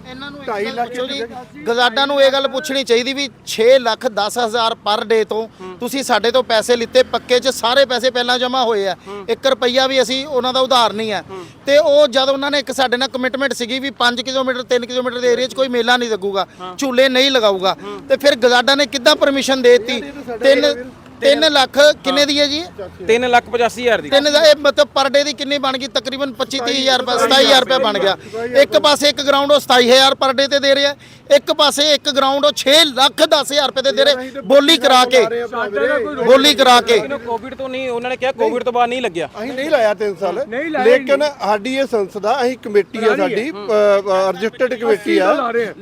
ਇਹਨਾਂ ਨੂੰ 2.5 ਲੱਖ ਜੀ। ਗਜ਼ਾਡਾ ਨੂੰ ਇਹ ਗੱਲ ਪੁੱਛਣੀ ਚਾਹੀਦੀ ਵੀ 6 ਲੱਖ 10 ਹਜ਼ਾਰ ਪਰ ਡੇ ਤੋਂ ਤੁਸੀਂ ਸਾਡੇ ਤੋਂ ਪੈਸੇ ਲਿੱਤੇ ਪੱਕੇ 'ਚ ਸਾਰੇ ਪੈਸੇ ਪਹਿਲਾਂ ਜਮ੍ਹਾਂ ਹੋਏ ਆ। 1 ਰੁਪਈਆ ਵੀ ਅਸੀਂ ਉਹਨਾਂ ਦਾ ਉਧਾਰ ਨਹੀਂ ਹੈ। ਤੇ ਉਹ ਜਦ ਉਹਨਾਂ ਨੇ ਇੱਕ ਸਾਡੇ ਨਾਲ ਕਮਿਟਮੈਂਟ ਸੀਗੀ ਵੀ 5 ਕਿਲੋਮੀਟਰ 3 ਕਿਲੋਮੀਟਰ ਦੇ ਏਰੀਆ 'ਚ ਕੋਈ ਮੇਲਾ ਨਹੀਂ ਲੱਗੂਗਾ ਝੂਲੇ ਨਹੀਂ ਲਗਾਊਗਾ। ਤੇ ਫਿਰ ਗਜ਼ਾਡਾ ਨੇ ਕਿੱਦਾਂ ਪਰਮਿਸ਼ਨ ਦੇ ਦਿੱਤੀ? 3 3 ਲੱਖ ਕਿੰਨੇ ਦੀ ਹੈ ਜੀ? 3 ਲੱਖ 85 ਹਜ਼ਾਰ ਦੀ। ਤਿੰਨ ਦਾ ਇਹ ਮਤਲਬ ਪਰ ਡੇ ਦੀ ਕਿੰਨੀ ਬਣ ਗਈ? ਤਕਰੀਬਨ 25 30000 ਰੁਪਏ 27000 ਰੁਪਏ ਬਣ ਗਿਆ। ਇੱਕ ਪਾਸੇ ਇੱਕ ਗਰਾਊਂਡ ਉਹ 27000 ਪਰ ਡੇ ਤੇ ਦੇ ਰਿਹਾ ਇੱਕ ਪਾਸੇ ਇੱਕ ਗਰਾਊਂਡ ਉਹ 6 ਲੱਖ 10000 ਰੁਪਏ ਤੇ ਦੇ ਰਹੇ ਬੋਲੀ ਕਰਾ ਕੇ। ਬੋਲੀ ਕਰਾ ਕੇ। ਕੋਵਿਡ ਤੋਂ ਨਹੀਂ ਉਹਨਾਂ ਨੇ ਕਿਹਾ ਕੋਵਿਡ ਤੋਂ ਬਾਅਦ ਨਹੀਂ ਲੱਗਿਆ। ਅਸੀਂ ਨਹੀਂ ਲਾਇਆ 3 ਸਾਲ। ਲੇਕਿਨ ਸਾਡੀ ਇਹ ਸੰਸਥਾ ਅਸੀਂ ਕਮੇਟੀ ਆ ਸਾਡੀ ਰਜਿਸਟਰਡ ਕਮੇਟੀ ਆ।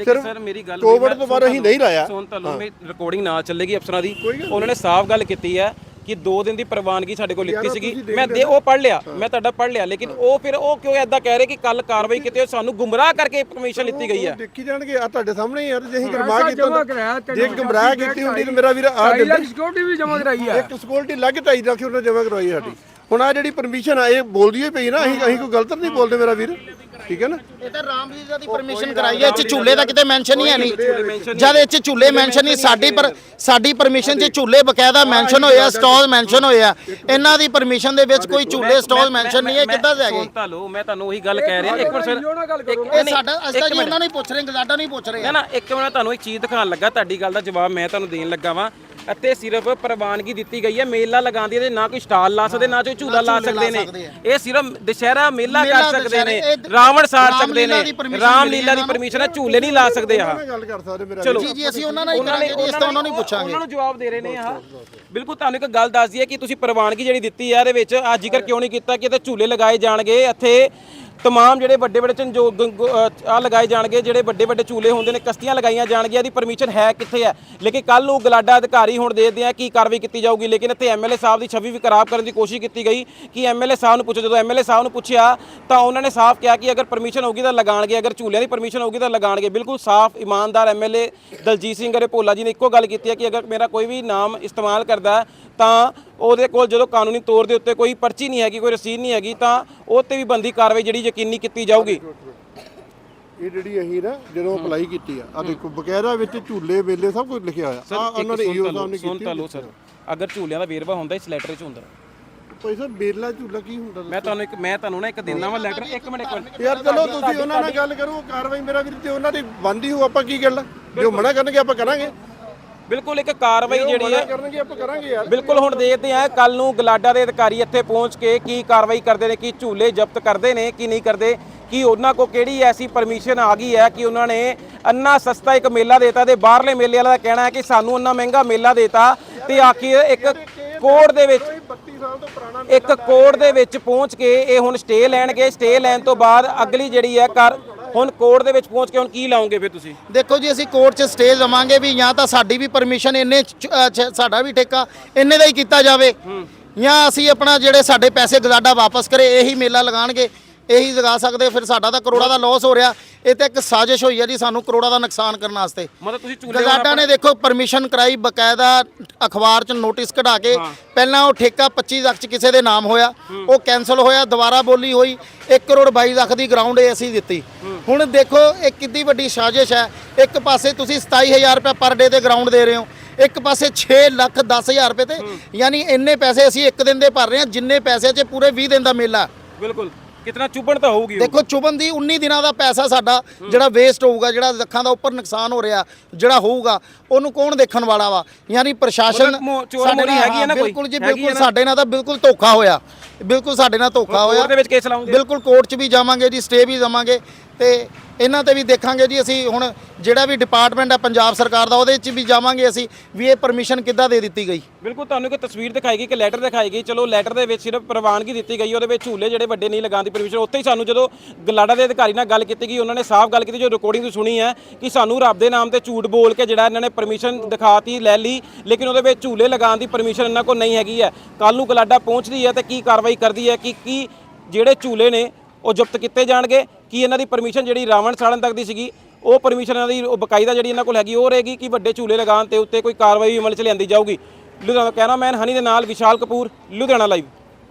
ਸਿਰਫ ਸਰ ਮੇਰੀ ਗੱਲ ਕੋਵਿਡ ਤੋਂ ਬਾਅਦ ਅਸੀਂ ਨਹੀਂ ਲਾਇਆ। ਸੁਣ ਤਾਂ ਮੇਰੀ ਰਿਕਾਰਡਿੰਗ ਨਾਲ ਚੱਲੇਗੀ ਅਫਸਰਾਂ ਦੀ। ਉਹਨਾਂ ਨੇ ਸਾਫ਼ ਗੱਲ ਕੀਤੀ ਹੈ ਕਿ 2 ਦਿਨ ਦੀ ਪ੍ਰਵਾਨਗੀ ਸਾਡੇ ਕੋਲ ਲਿੱਤੀ ਸੀਗੀ। ਮੈਂ ਦੇ ਉਹ ਪੜ ਲਿਆ ਮੈਂ ਤੁਹਾਡਾ ਪੜ ਲਿਆ ਲੇਕਿਨ ਉਹ ਫਿਰ ਉਹ ਕਿਉਂ ਐਦਾਂ ਕਹਿ ਰਹੇ ਕਿ ਕੱਲ ਕਾਰਵਾਈ ਕੀਤੀ ਸਾਨੂੰ ਗੁੰਮਰਾਹ ਕਰਕੇ ਪਰਮਿਸ਼ਨ ਲਿੱਤੀ ਗਈ ਹੈ। ਦੇਖੀ ਜਾਣਗੇ ਆ ਤੁਹਾਡੇ ਸਾਹਮਣੇ ਹੀ ਆ ਤੇ ਜੇ ਅਸੀਂ ਗਰਮਾ ਕੀਤਾ ਹੁੰਦਾ- ਜੇ ਗਮਰਾਹ ਕੀਤੀ ਹੁੰਦੀ ਤੇ ਮੇਰਾ ਵੀਰ ਆ ਸਿਕਿਉਰਿਟੀ ਵੀ ਜਮ੍ਹਾਂ ਕਰਾਈ ਆ। ਇੱਕ ਸਿਕਿਉਰਿਟੀ ਲੱਗ ਢਾਈ ਲੱਖ ਉਹਨਾਂ ਜਮ੍ਹਾਂ ਕਰਵਾਈ ਸਾਡੀ। ਹੁਣ ਆ ਜਿਹੜੀ ਪਰਮਿਸ਼ਨ ਆ ਇਹ ਬੋਲਦੀ ਹੋਈ ਪਈ ਨਾ ਅਸੀਂ ਅਸੀਂ ਕੋਈ ਗਲਤ ਨਹੀਂ ਬੋਲਦੇ ਮੇਰਾ ਵੀਰ? ਠੀਕ ਹੈ ਨਾ? ਇਹ ਤਾਂ ਰਾਮਲੀਲਾ ਦੀ ਪਰਮਿਸ਼ਨ ਕਰਾਈ ਹੈ ਚ ਝੂਲੇ ਦਾ ਕਿਤੇ ਮੈਂਸ਼ਨ ਹੀ ਹੈ ਨਹੀਂ। ਜਦ ਚ ਝੂਲੇ ਮੈਂਸ਼ਨ ਨਹੀਂ ਸਾਡੀ ਪਰ ਸਾਡੀ ਪਰਮਿਸ਼ਨ 'ਚ ਝੂਲੇ ਬਕਾਇਦਾ ਮੈਂਸ਼ਨ ਹੋਏ ਆ ਸਟਾਲ ਮੈਂਸ਼ਨ ਹੋਏ ਆ। ਇਹਨਾਂ ਦੀ ਪਰਮਿਸ਼ਨ ਦੇ ਵਿੱਚ ਕੋਈ ਝੂਲੇ ਸਟਾਲ ਮੈਂਸ਼ਨ ਨਹੀਂ ਹੈ ਕਿੱਦਾਂ ਦੇ ਹੈਗੇ? ਸੁਣ ਤਾਂ ਲਓ ਮੈਂ ਤੁਹਾਨੂੰ ਉਹੀ ਗੱਲ ਕਹਿ ਰਿਹਾ। ਇੱਕ ਮਿੰਟ ਸਰ ਇਹ ਸਾਡਾ ਅਸੀਂ ਤਾਂ ਜੀ ਉਹਨਾਂ ਨੂੰ ਹੀ ਪੁੱਛ ਰਹੇ ਗਜ਼ਾਡਾ ਨਹੀਂ ਪੁੱਛ ਰਹੇ ਨਾ ਨਾ ਇੱਕ ਮਿੰਟ ਤੁਹਾਨੂੰ ਇੱਕ ਚੀਜ਼ ਦਿਖਾਉਣ ਲੱਗਾ ਤੁਹਾਡੀ ਗੱਲ ਦਾ ਜਵਾਬ ਮੈਂ ਤੁਹਾਨੂੰ ਦੇਣ ਲੱਗਾ ਵਾਂ। ਅਤੇ ਸਿਰਫ ਪ੍ਰਵਾਨਗੀ ਦਿੱਤੀ ਗਈ ਹੈ। ਮੇਲਾ ਲਗਾਉਣ ਦੀ ਤੇ ਨਾ ਕੋਈ ਸਟਾਲ ਲਾ ਸਕਦੇ ਨਾ ਕੋਈ ਝੂਲਾ ਲਾ ਸਕਦੇ ਨੇ। ਆ। ਇਹ ਸਿਰਫ ਦੁਸ਼ਹਿਰਾ ਮੇਲਾ ਕਰ ਸਕਦੇ ਨੇ। ਰਾਵਣ ਸਾੜ ਸਕਦੇ ਨੇ। ਦੀ permission ਰਾਮ ਮਿਲੀ ਲੀਲਾ ਦੀ। ਪਰਮਿਸ਼ਨ ਹੈ ਝੂਲੇ ਨਹੀਂ ਲਾ ਸਕਦੇ ਆ। ਚਲੋ। ਜੀ ਜੀ ਅਸੀਂ ਉਹਨਾਂ ਨਾਲ ਹੀ ਕਰਾਂਗੇ ਇਸ ਤੋਂ ਉਹਨਾਂ ਨੂੰ ਹੀ ਪੁੱਛਾਂਗੇ। ਉਹਨਾਂ ਨੂੰ ਜਵਾਬ ਦੇ ਰਹੇ ਨੇ ਆਹ। ਬਿਲਕੁਲ ਤੁਹਾਨੂੰ ਇੱਕ ਗੱਲ ਦੱਸ ਦਈਏ ਕਿ ਤੁਸੀਂ ਪ੍ਰਵਾਨਗੀ ਜਿਹੜੀ ਦਿੱਤੀ ਹੈ ਇਹਦੇ ਵਿੱਚ ਆ ਜ਼ਿਕਰ ਕਿਉਂ ਨਹੀਂ ਕੀਤਾ ਕਿ ਇੱਥੇ ਝੂਲੇ ਲਗਾਏ ਜਾਣਗੇ? ਇੱਥੇ ਤਮਾਮ ਜਿਹੜੇ ਵੱਡੇ ਵੱਡੇ ਸੰਜੋਗ ਆ ਲਗਾਏ ਜਾਣਗੇ ਜਿਹੜੇ ਵੱਡੇ ਵੱਡੇ ਝੂਲੇ ਹੁੰਦੇ ਨੇ ਕਸ਼ਤੀਆਂ ਲਗਾਈਆਂ ਜਾਣਗੀਆਂ ਇਹਦੀ ਪਰਮਿਸ਼ਨ ਹੈ ਕਿੱਥੇ ਹੈ ਲੇਕਿਨ ਕੱਲ ਨੂੰ ਗਲਾਡਾ ਅਧਿਕਾਰੀ ਹੁਣ ਦੇਖਦੇ ਆ ਕੀ ਕਾਰਵਾਈ ਕੀਤੀ ਜਾਊਗੀ ਲੇਕਿਨ ਇੱਥੇ ਐਮਐਲਏ ਸਾਹਿਬ ਦੀ ਛਵੀ ਵੀ ਖਰਾਬ ਕਰਨ ਦੀ ਕੋਸ਼ਿਸ਼ ਕੀਤੀ ਗਈ ਕਿ ਐਮਐਲਏ ਸਾਹਿਬ ਨੂੰ ਪੁੱਛੋ ਜਦੋਂ ਐਮਐਲਏ ਸਾਹਿਬ ਨੂੰ ਪੁੱਛਿਆ ਤਾਂ ਉਹਨਾਂ ਨੇ ਸਾਫ਼ ਕਿਹਾ ਕਿ ਅਗਰ ਪਰਮਿਸ਼ਨ ਹੋਗੀ ਤਾਂ ਲਗਾਣਗੇ ਅਗਰ ਝੂਲਿਆਂ ਦੀ ਪਰਮਿਸ਼ਨ ਹੋਗੀ ਤਾਂ ਲਗਾਣਗੇ ਬਿਲਕੁਲ ਸਾਫ਼ ਇਮਾਨਦਾਰ ਐਮਐਲਏ ਦਲਜੀਤ ਸਿੰਘ ਅਰੇ ਭੋਲਾ ਜੀ ਨੇ ਇੱਕੋ ਗੱਲ ਕੀਤੀ ਹੈ ਕਿ ਅਗਰ ਮੇਰਾ ਕੋਈ ਵੀ ਨਾਮ ਇਸਤੇਮਾਲ ਕਰਦਾ ਤਾਂ ਉਹਦੇ ਕੋਲ ਜਦੋਂ ਕਾਨੂੰਨੀ ਤੌਰ ਦੇ ਉੱਤੇ ਕੋਈ ਪਰਚੀ ਨਹੀਂ ਹੈਗੀ ਕੋਈ ਰਸੀਦ ਨਹੀਂ ਹੈਗੀ ਤਾਂ ਉਹ ਤੇ ਵੀ ਬੰਦੀ ਕਾਰਵਾਈ ਜਿਹੜੀ ਯਕੀਨੀ ਕੀਤੀ ਜਾਊਗੀ। ਇਹ ਜਿਹੜੀ ਅਸੀਂ ਨਾ ਜਦੋਂ ਅਪਲਾਈ ਕੀਤੀ ਆ ਆ ਦੇਖੋ ਬਕਾਇਦਾ ਵਿੱਚ ਝੂਲੇ ਮੇਲੇ ਸਭ ਕੁਝ ਲਿਖਿਆ ਹੋਇਆ। ਆ ਉਹਨਾਂ ਨੇ ਈਓ ਸਾਹਿਬ ਨੇ ਸੁਣ ਕੀਤੀ ਤਾਂ ਲਓ ਸਰ। ਅਗਰ ਝੂਲਿਆਂ ਦਾ ਵੇਰਵਾ ਹੁੰਦਾ ਇਸ ਲੈਟਰ 'ਚ ਹੁੰਦਾ। ਭਾਈ ਸਾਹਿਬ ਮੇਲਾ ਝੂਲਾ ਕੀ ਹੁੰਦਾ? ਮੈਂ ਤੁਹਾਨੂੰ ਇੱਕ ਮੈਂ ਤੁਹਾਨੂੰ ਨਾ ਇੱਕ ਦਿਨ ਵਾ ਲੈਟਰ। ਇੱਕ ਮਿੰਟ ਇੱਕ ਮਿੰਟ। ਯਾਰ ਚਲੋ ਤੁਸੀਂ ਉਹਨਾਂ ਨਾਲ ਗੱਲ ਕਰੋ ਕਾਰਵਾਈ ਮੇਰਾ ਵੀਰ ਤੇ ਉਹਨਾਂ ਦੀ ਬੰਦੀ ਹੋ ਆਪਾਂ ਕੀ ਗੱਲ ਜੋ ਮਨਾ ਕਰਨਗੇ ਆਪਾਂ ਕਰਾਂਗੇ। ਬਿਲਕੁਲ ਇੱਕ ਕਾਰਵਾਈ ਜਿਹੜੀ ਹੈ ਕਰਨਗੇ ਆਪਾਂ ਕਰਾਂਗੇ ਯਾਰ। ਬਿਲਕੁਲ ਹੁਣ ਦੇਖਦੇ ਆ ਕੱਲ ਨੂੰ ਗਲਾਡਾ ਦੇ ਅਧਿਕਾਰੀ ਇੱਥੇ ਪਹੁੰਚ ਕੇ ਕੀ ਕਾਰਵਾਈ ਕਰਦੇ ਨੇ ਕੀ ਝੂਲੇ ਜ਼ਬਤ ਕਰਦੇ ਨੇ ਕਿ ਨਹੀਂ ਕਰਦੇ ਕਿ ਉਹਨਾਂ ਕੋ ਕਿਹੜੀ ਐਸੀ ਪਰਮਿਸ਼ਨ ਆ ਗਈ ਹੈ ਕਿ ਉਹਨਾਂ ਨੇ ਅੰਨਾ ਸਸਤਾ ਇੱਕ ਮੇਲਾ ਦੇਤਾ ਤੇ ਬਾਹਰਲੇ ਮੇਲੇ ਵਾਲਾ ਦਾ ਕਹਿਣਾ ਹੈ ਕਿ ਸਾਨੂੰ ਅੰਨਾ ਮਹਿੰਗਾ ਮੇਲਾ ਦੇਤਾ ਤੇ ਆਖਿਰ ਇੱਕ ਕੋਰਟ ਦੇ ਵਿੱਚ 32 ਸਾਲ ਤੋਂ ਪੁਰਾਣਾ ਇੱਕ ਕੋਰਟ ਦੇ ਵਿੱਚ ਪਹੁੰਚ ਕੇ ਇਹ ਹੁਣ ਸਟੇ ਲੈਣਗੇ ਸਟੇ ਲੈਣ ਤੋਂ ਬਾਅਦ ਅਗਲੀ ਜਿਹੜੀ ਹੈ ਕਰ ਹੁਣ ਕੋਰਟ ਦੇ ਵਿੱਚ ਪਹੁੰਚ ਕੇ ਹੁਣ ਕੀ ਲਾਉਂਗੇ ਫਿਰ ਤੁਸੀਂ? ਦੇਖੋ ਜੀ ਅਸੀਂ ਕੋਰਟ 'ਚ ਸਟੇ ਲਵਾਂਗੇ ਵੀ ਜਾਂ ਤਾਂ ਸਾਡੀ ਵੀ ਪਰਮਿਸ਼ਨ ਇੰਨੇ 'ਚ- ਅ, 'ਚ ਸਾਡਾ ਵੀ ਠੇਕਾ ਇੰਨੇ ਦਾ ਹੀ ਕੀਤਾ ਜਾਵੇ। ਜਾਂ ਅਸੀਂ ਆਪਣਾ ਜਿਹੜੇ ਸਾਡੇ ਪੈਸੇ ਗਜ਼ਾਡਾ ਵਾਪਸ ਕਰੇ ਇਹੀ ਮੇਲਾ ਲਗਾਣਗੇ ਇਹੀ ਲਗਾ ਸਕਦੇ ਫਿਰ ਸਾਡਾ ਤਾਂ ਕਰੋੜਾਂ ਦਾ ਲਾਸ ਹੋ ਰਿਹਾ। ਇਹ ਤਾਂ ਇੱਕ ਸਾਜ਼ਿਸ਼ ਹੋਈ ਹੈ ਜੀ ਸਾਨੂੰ ਕਰੋੜਾਂ ਦਾ ਨੁਕਸਾਨ ਕਰਨ ਵਾਸਤੇ। ਮਤਲਬ ਤੁਸੀਂ ਝੂਲੇ ਗਜ਼ਾਡਾ ਨੇ ਦੇਖੋ ਪਰਮਿਸ਼ਨ ਕਰਾਈ ਬਕਾਇਦਾ ਅਖਬਾਰ 'ਚ ਨੋਟਿਸ ਕਢਾ ਕੇ ਪਹਿਲਾਂ ਉਹ ਠੇਕਾ 25 ਲੱਖ 'ਚ ਕਿਸੇ ਦੇ ਨਾਮ ਹੋਇਆ ਉਹ ਕੈਨਸਲ ਹੋਇਆ ਦੁਬਾਰਾ ਬੋਲੀ ਹੋਈ 1 ਕਰੋੜ 22 ਲੱਖ ਦੀ ਗਰਾਊਂਡ ਏ ਅਸੀਂ ਦਿੱਤੀ। ਹੁਣ ਦੇਖੋ ਇਹ ਕਿੰਨੀ ਵੱਡੀ ਸਾਜ਼ਿਸ਼ ਹੈ। ਇੱਕ ਪਾਸੇ ਤੁਸੀਂ 27000 ਰੁਪਏ ਪਰ ਡੇ ਤੇ ਗਰਾਊਂਡ ਦੇ ਰਹੇ ਹੋ ਇੱਕ ਪਾਸੇ 6 ਲੱਖ 10000 ਰੁਪਏ ਤੇ ਯਾਨੀ ਇੰਨੇ ਪੈਸੇ ਅਸੀਂ ਇੱਕ ਦਿਨ ਦੇ ਭਰ ਰਹੇ ਹਾਂ ਜਿੰਨੇ ਪੈਸੇ 'ਚ ਪੂਰੇ 20 ਦਿਨ ਦਾ ਮੇਲਾ। ਬਿਲਕੁਲ। ਕਿਤਨਾ ਚੁੱਭਣ ਤਾਂ ਹੋਊਗੀ। ਦੇਖੋ ਚੁਬਨ ਦੀ 19 ਦਿਨਾਂ ਦਾ ਪੈਸਾ ਸਾਡਾ ਜਿਹੜਾ ਵੇਸਟ ਹੋਊਗਾ ਜਿਹੜਾ ਲੱਖਾਂ ਦਾ ਉੱਪਰ ਨੁਕਸਾਨ ਹੋ ਰਿਹਾ ਜਿਹੜਾ ਹੋਊਗਾ ਉਹਨੂੰ ਕੌਣ ਦੇਖਣ ਵਾਲਾ ਵਾ ਯਾਨੀ ਪ੍ਰਸ਼ਾਸਨ ਸਾਡੇ ਨਾਲ- ਹੈਗੀ ਹੈ ਨਾ ਕੋਈ? ਬਿਲਕੁਲ ਜੀ ਬਿਲਕੁਲ? ਸਾਡੇ ਨਾਲ ਤਾਂ ਬਿਲਕੁਲ ਧੋਖਾ ਹੋਇਆ ਬਿਲਕੁਲ ਸਾਡੇ ਨਾਲ ਧੋਖਾ ਹੋਇਆ ਕੋਰਟ ਦੇ ਵਿੱਚ ਕੇਸ ਲਾਉਂਗੇ ਬਿਲਕੁਲ ਕੋਰਟ 'ਚ ਵੀ ਜਾਵਾਂਗੇ ਜੀ ਸਟੇ ਵੀ ਦੇਵਾਂਗੇ ਤੇ ਇਹਨਾਂ ਤੇ ਵੀ ਦੇਖਾਂਗੇ ਜੀ ਅਸੀਂ ਹੁਣ ਜਿਹੜਾ ਵੀ ਡਿਪਾਰਟਮੈਂਟ ਹੈ ਪੰਜਾਬ ਸਰਕਾਰ ਦਾ, ਉਹਦੇ 'ਚ ਵੀ ਜਾਵਾਂਗੇ ਅਸੀਂ ਵੀ ਇਹ ਪਰਮਿਸ਼ਨ ਕਿੱਦਾਂ ਦੇ ਦਿੱਤੀ ਗਈ। ਬਿਲਕੁਲ, ਤੁਹਾਨੂੰ ਇੱਕ ਤਸਵੀਰ ਦਿਖਾਈ ਗਈ ਕਿ ਲੈਟਰ ਦਿਖਾਈ ਗਈ। ਚਲੋ ਲੈਟਰ ਦੇ ਵਿੱਚ ਸਿਰਫ ਪ੍ਰਵਾਨਗੀ ਦਿੱਤੀ ਗਈ, ਉਹਦੇ ਵਿੱਚ ਝੂਲੇ ਜਿਹੜੇ ਵੱਡੇ ਨਹੀਂ ਲਗਾਉਣ ਦੀ ਪਰਮਿਸ਼ਨ ਉੱਥੇ ਹੀ ਸਾਨੂੰ ਜਦੋਂ ਗਲਾਡਾ ਦੇ ਅਧਿਕਾਰੀ ਨਾਲ ਗੱਲ ਕੀਤੀ ਗਈ, ਉਹਨਾਂ ਨੇ ਸਾਫ਼ ਗੱਲ ਕੀਤੀ, ਜੋ ਰਿਕਾਰਡਿੰਗ ਤੁਸੀਂ ਸੁਣੀ ਹੈ, ਕਿ ਸਾਨੂੰ ਰੱਬ ਦੇ ਨਾਮ ਤੇ ਝੂਠ ਬੋਲ ਕੇ ਜਿਹੜਾ ਇਹਨਾਂ ਨੇ ਪਰਮਿਸ਼ਨ ਦਿਖਾਤੀ, ਲੈ ਲਈ, ਲੇਕਿਨ ਉਹਦੇ ਵਿੱਚ ਝੂਲੇ ਲਗਾਉਣ ਦੀ ਪਰਮਿਸ਼ਨ ਇਹਨਾਂ ਕੋਲ ਨਹੀਂ ਹੈਗੀ ਹੈ। ਕੱਲ ਨੂੰ ਗਲਾਡਾ ਪਹੁੰਚਦੀ ਹੈ ਤੇ ਕੀ ਕਾਰਵਾਈ ਕਰਦੀ ਹੈ, ਕਿ ਕੀ ਜਿਹੜੇ ਝੂਲੇ ਨੇ ਉਹ ਜ਼ਬਤ ਕੀਤੇ ਜਾਣਗੇ। ਕੀ ਇਹਨਾਂ ਦੀ ਪਰਮਿਸ਼ਨ ਜਿਹੜੀ ਰਾਵਣ ਸਾੜਨ ਤੱਕ ਦੀ ਸੀਗੀ, ਉਹ ਪਰਮਿਸ਼ਨ ਇਹਨਾਂ ਦੀ, ਉਹ ਬਕਾਇਦਾ ਜਿਹੜੀ ਇਹਨਾਂ ਕੋਲ ਹੈਗੀ, ਉਹ ਰਹੇਗੀ ਕਿ ਵੱਡੇ ਝੂਲੇ ਲਗਾਉਣ ਤੇ ਉੱਤੇ ਕੋਈ ਕਾਰਵਾਈ ਅਮਲ ਚ ਲਿਆਂਦੀ ਜਾਊਗੀ। ਲੁਧਿਆਣਾ ਕੈਮਰਾਮੈਨ ਹਨੀ ਦੇ ਨਾਲ ਵਿਸ਼ਾਲ ਕਪੂਰ, ਲੁਧਿਆਣਾ ਲਾਈਵ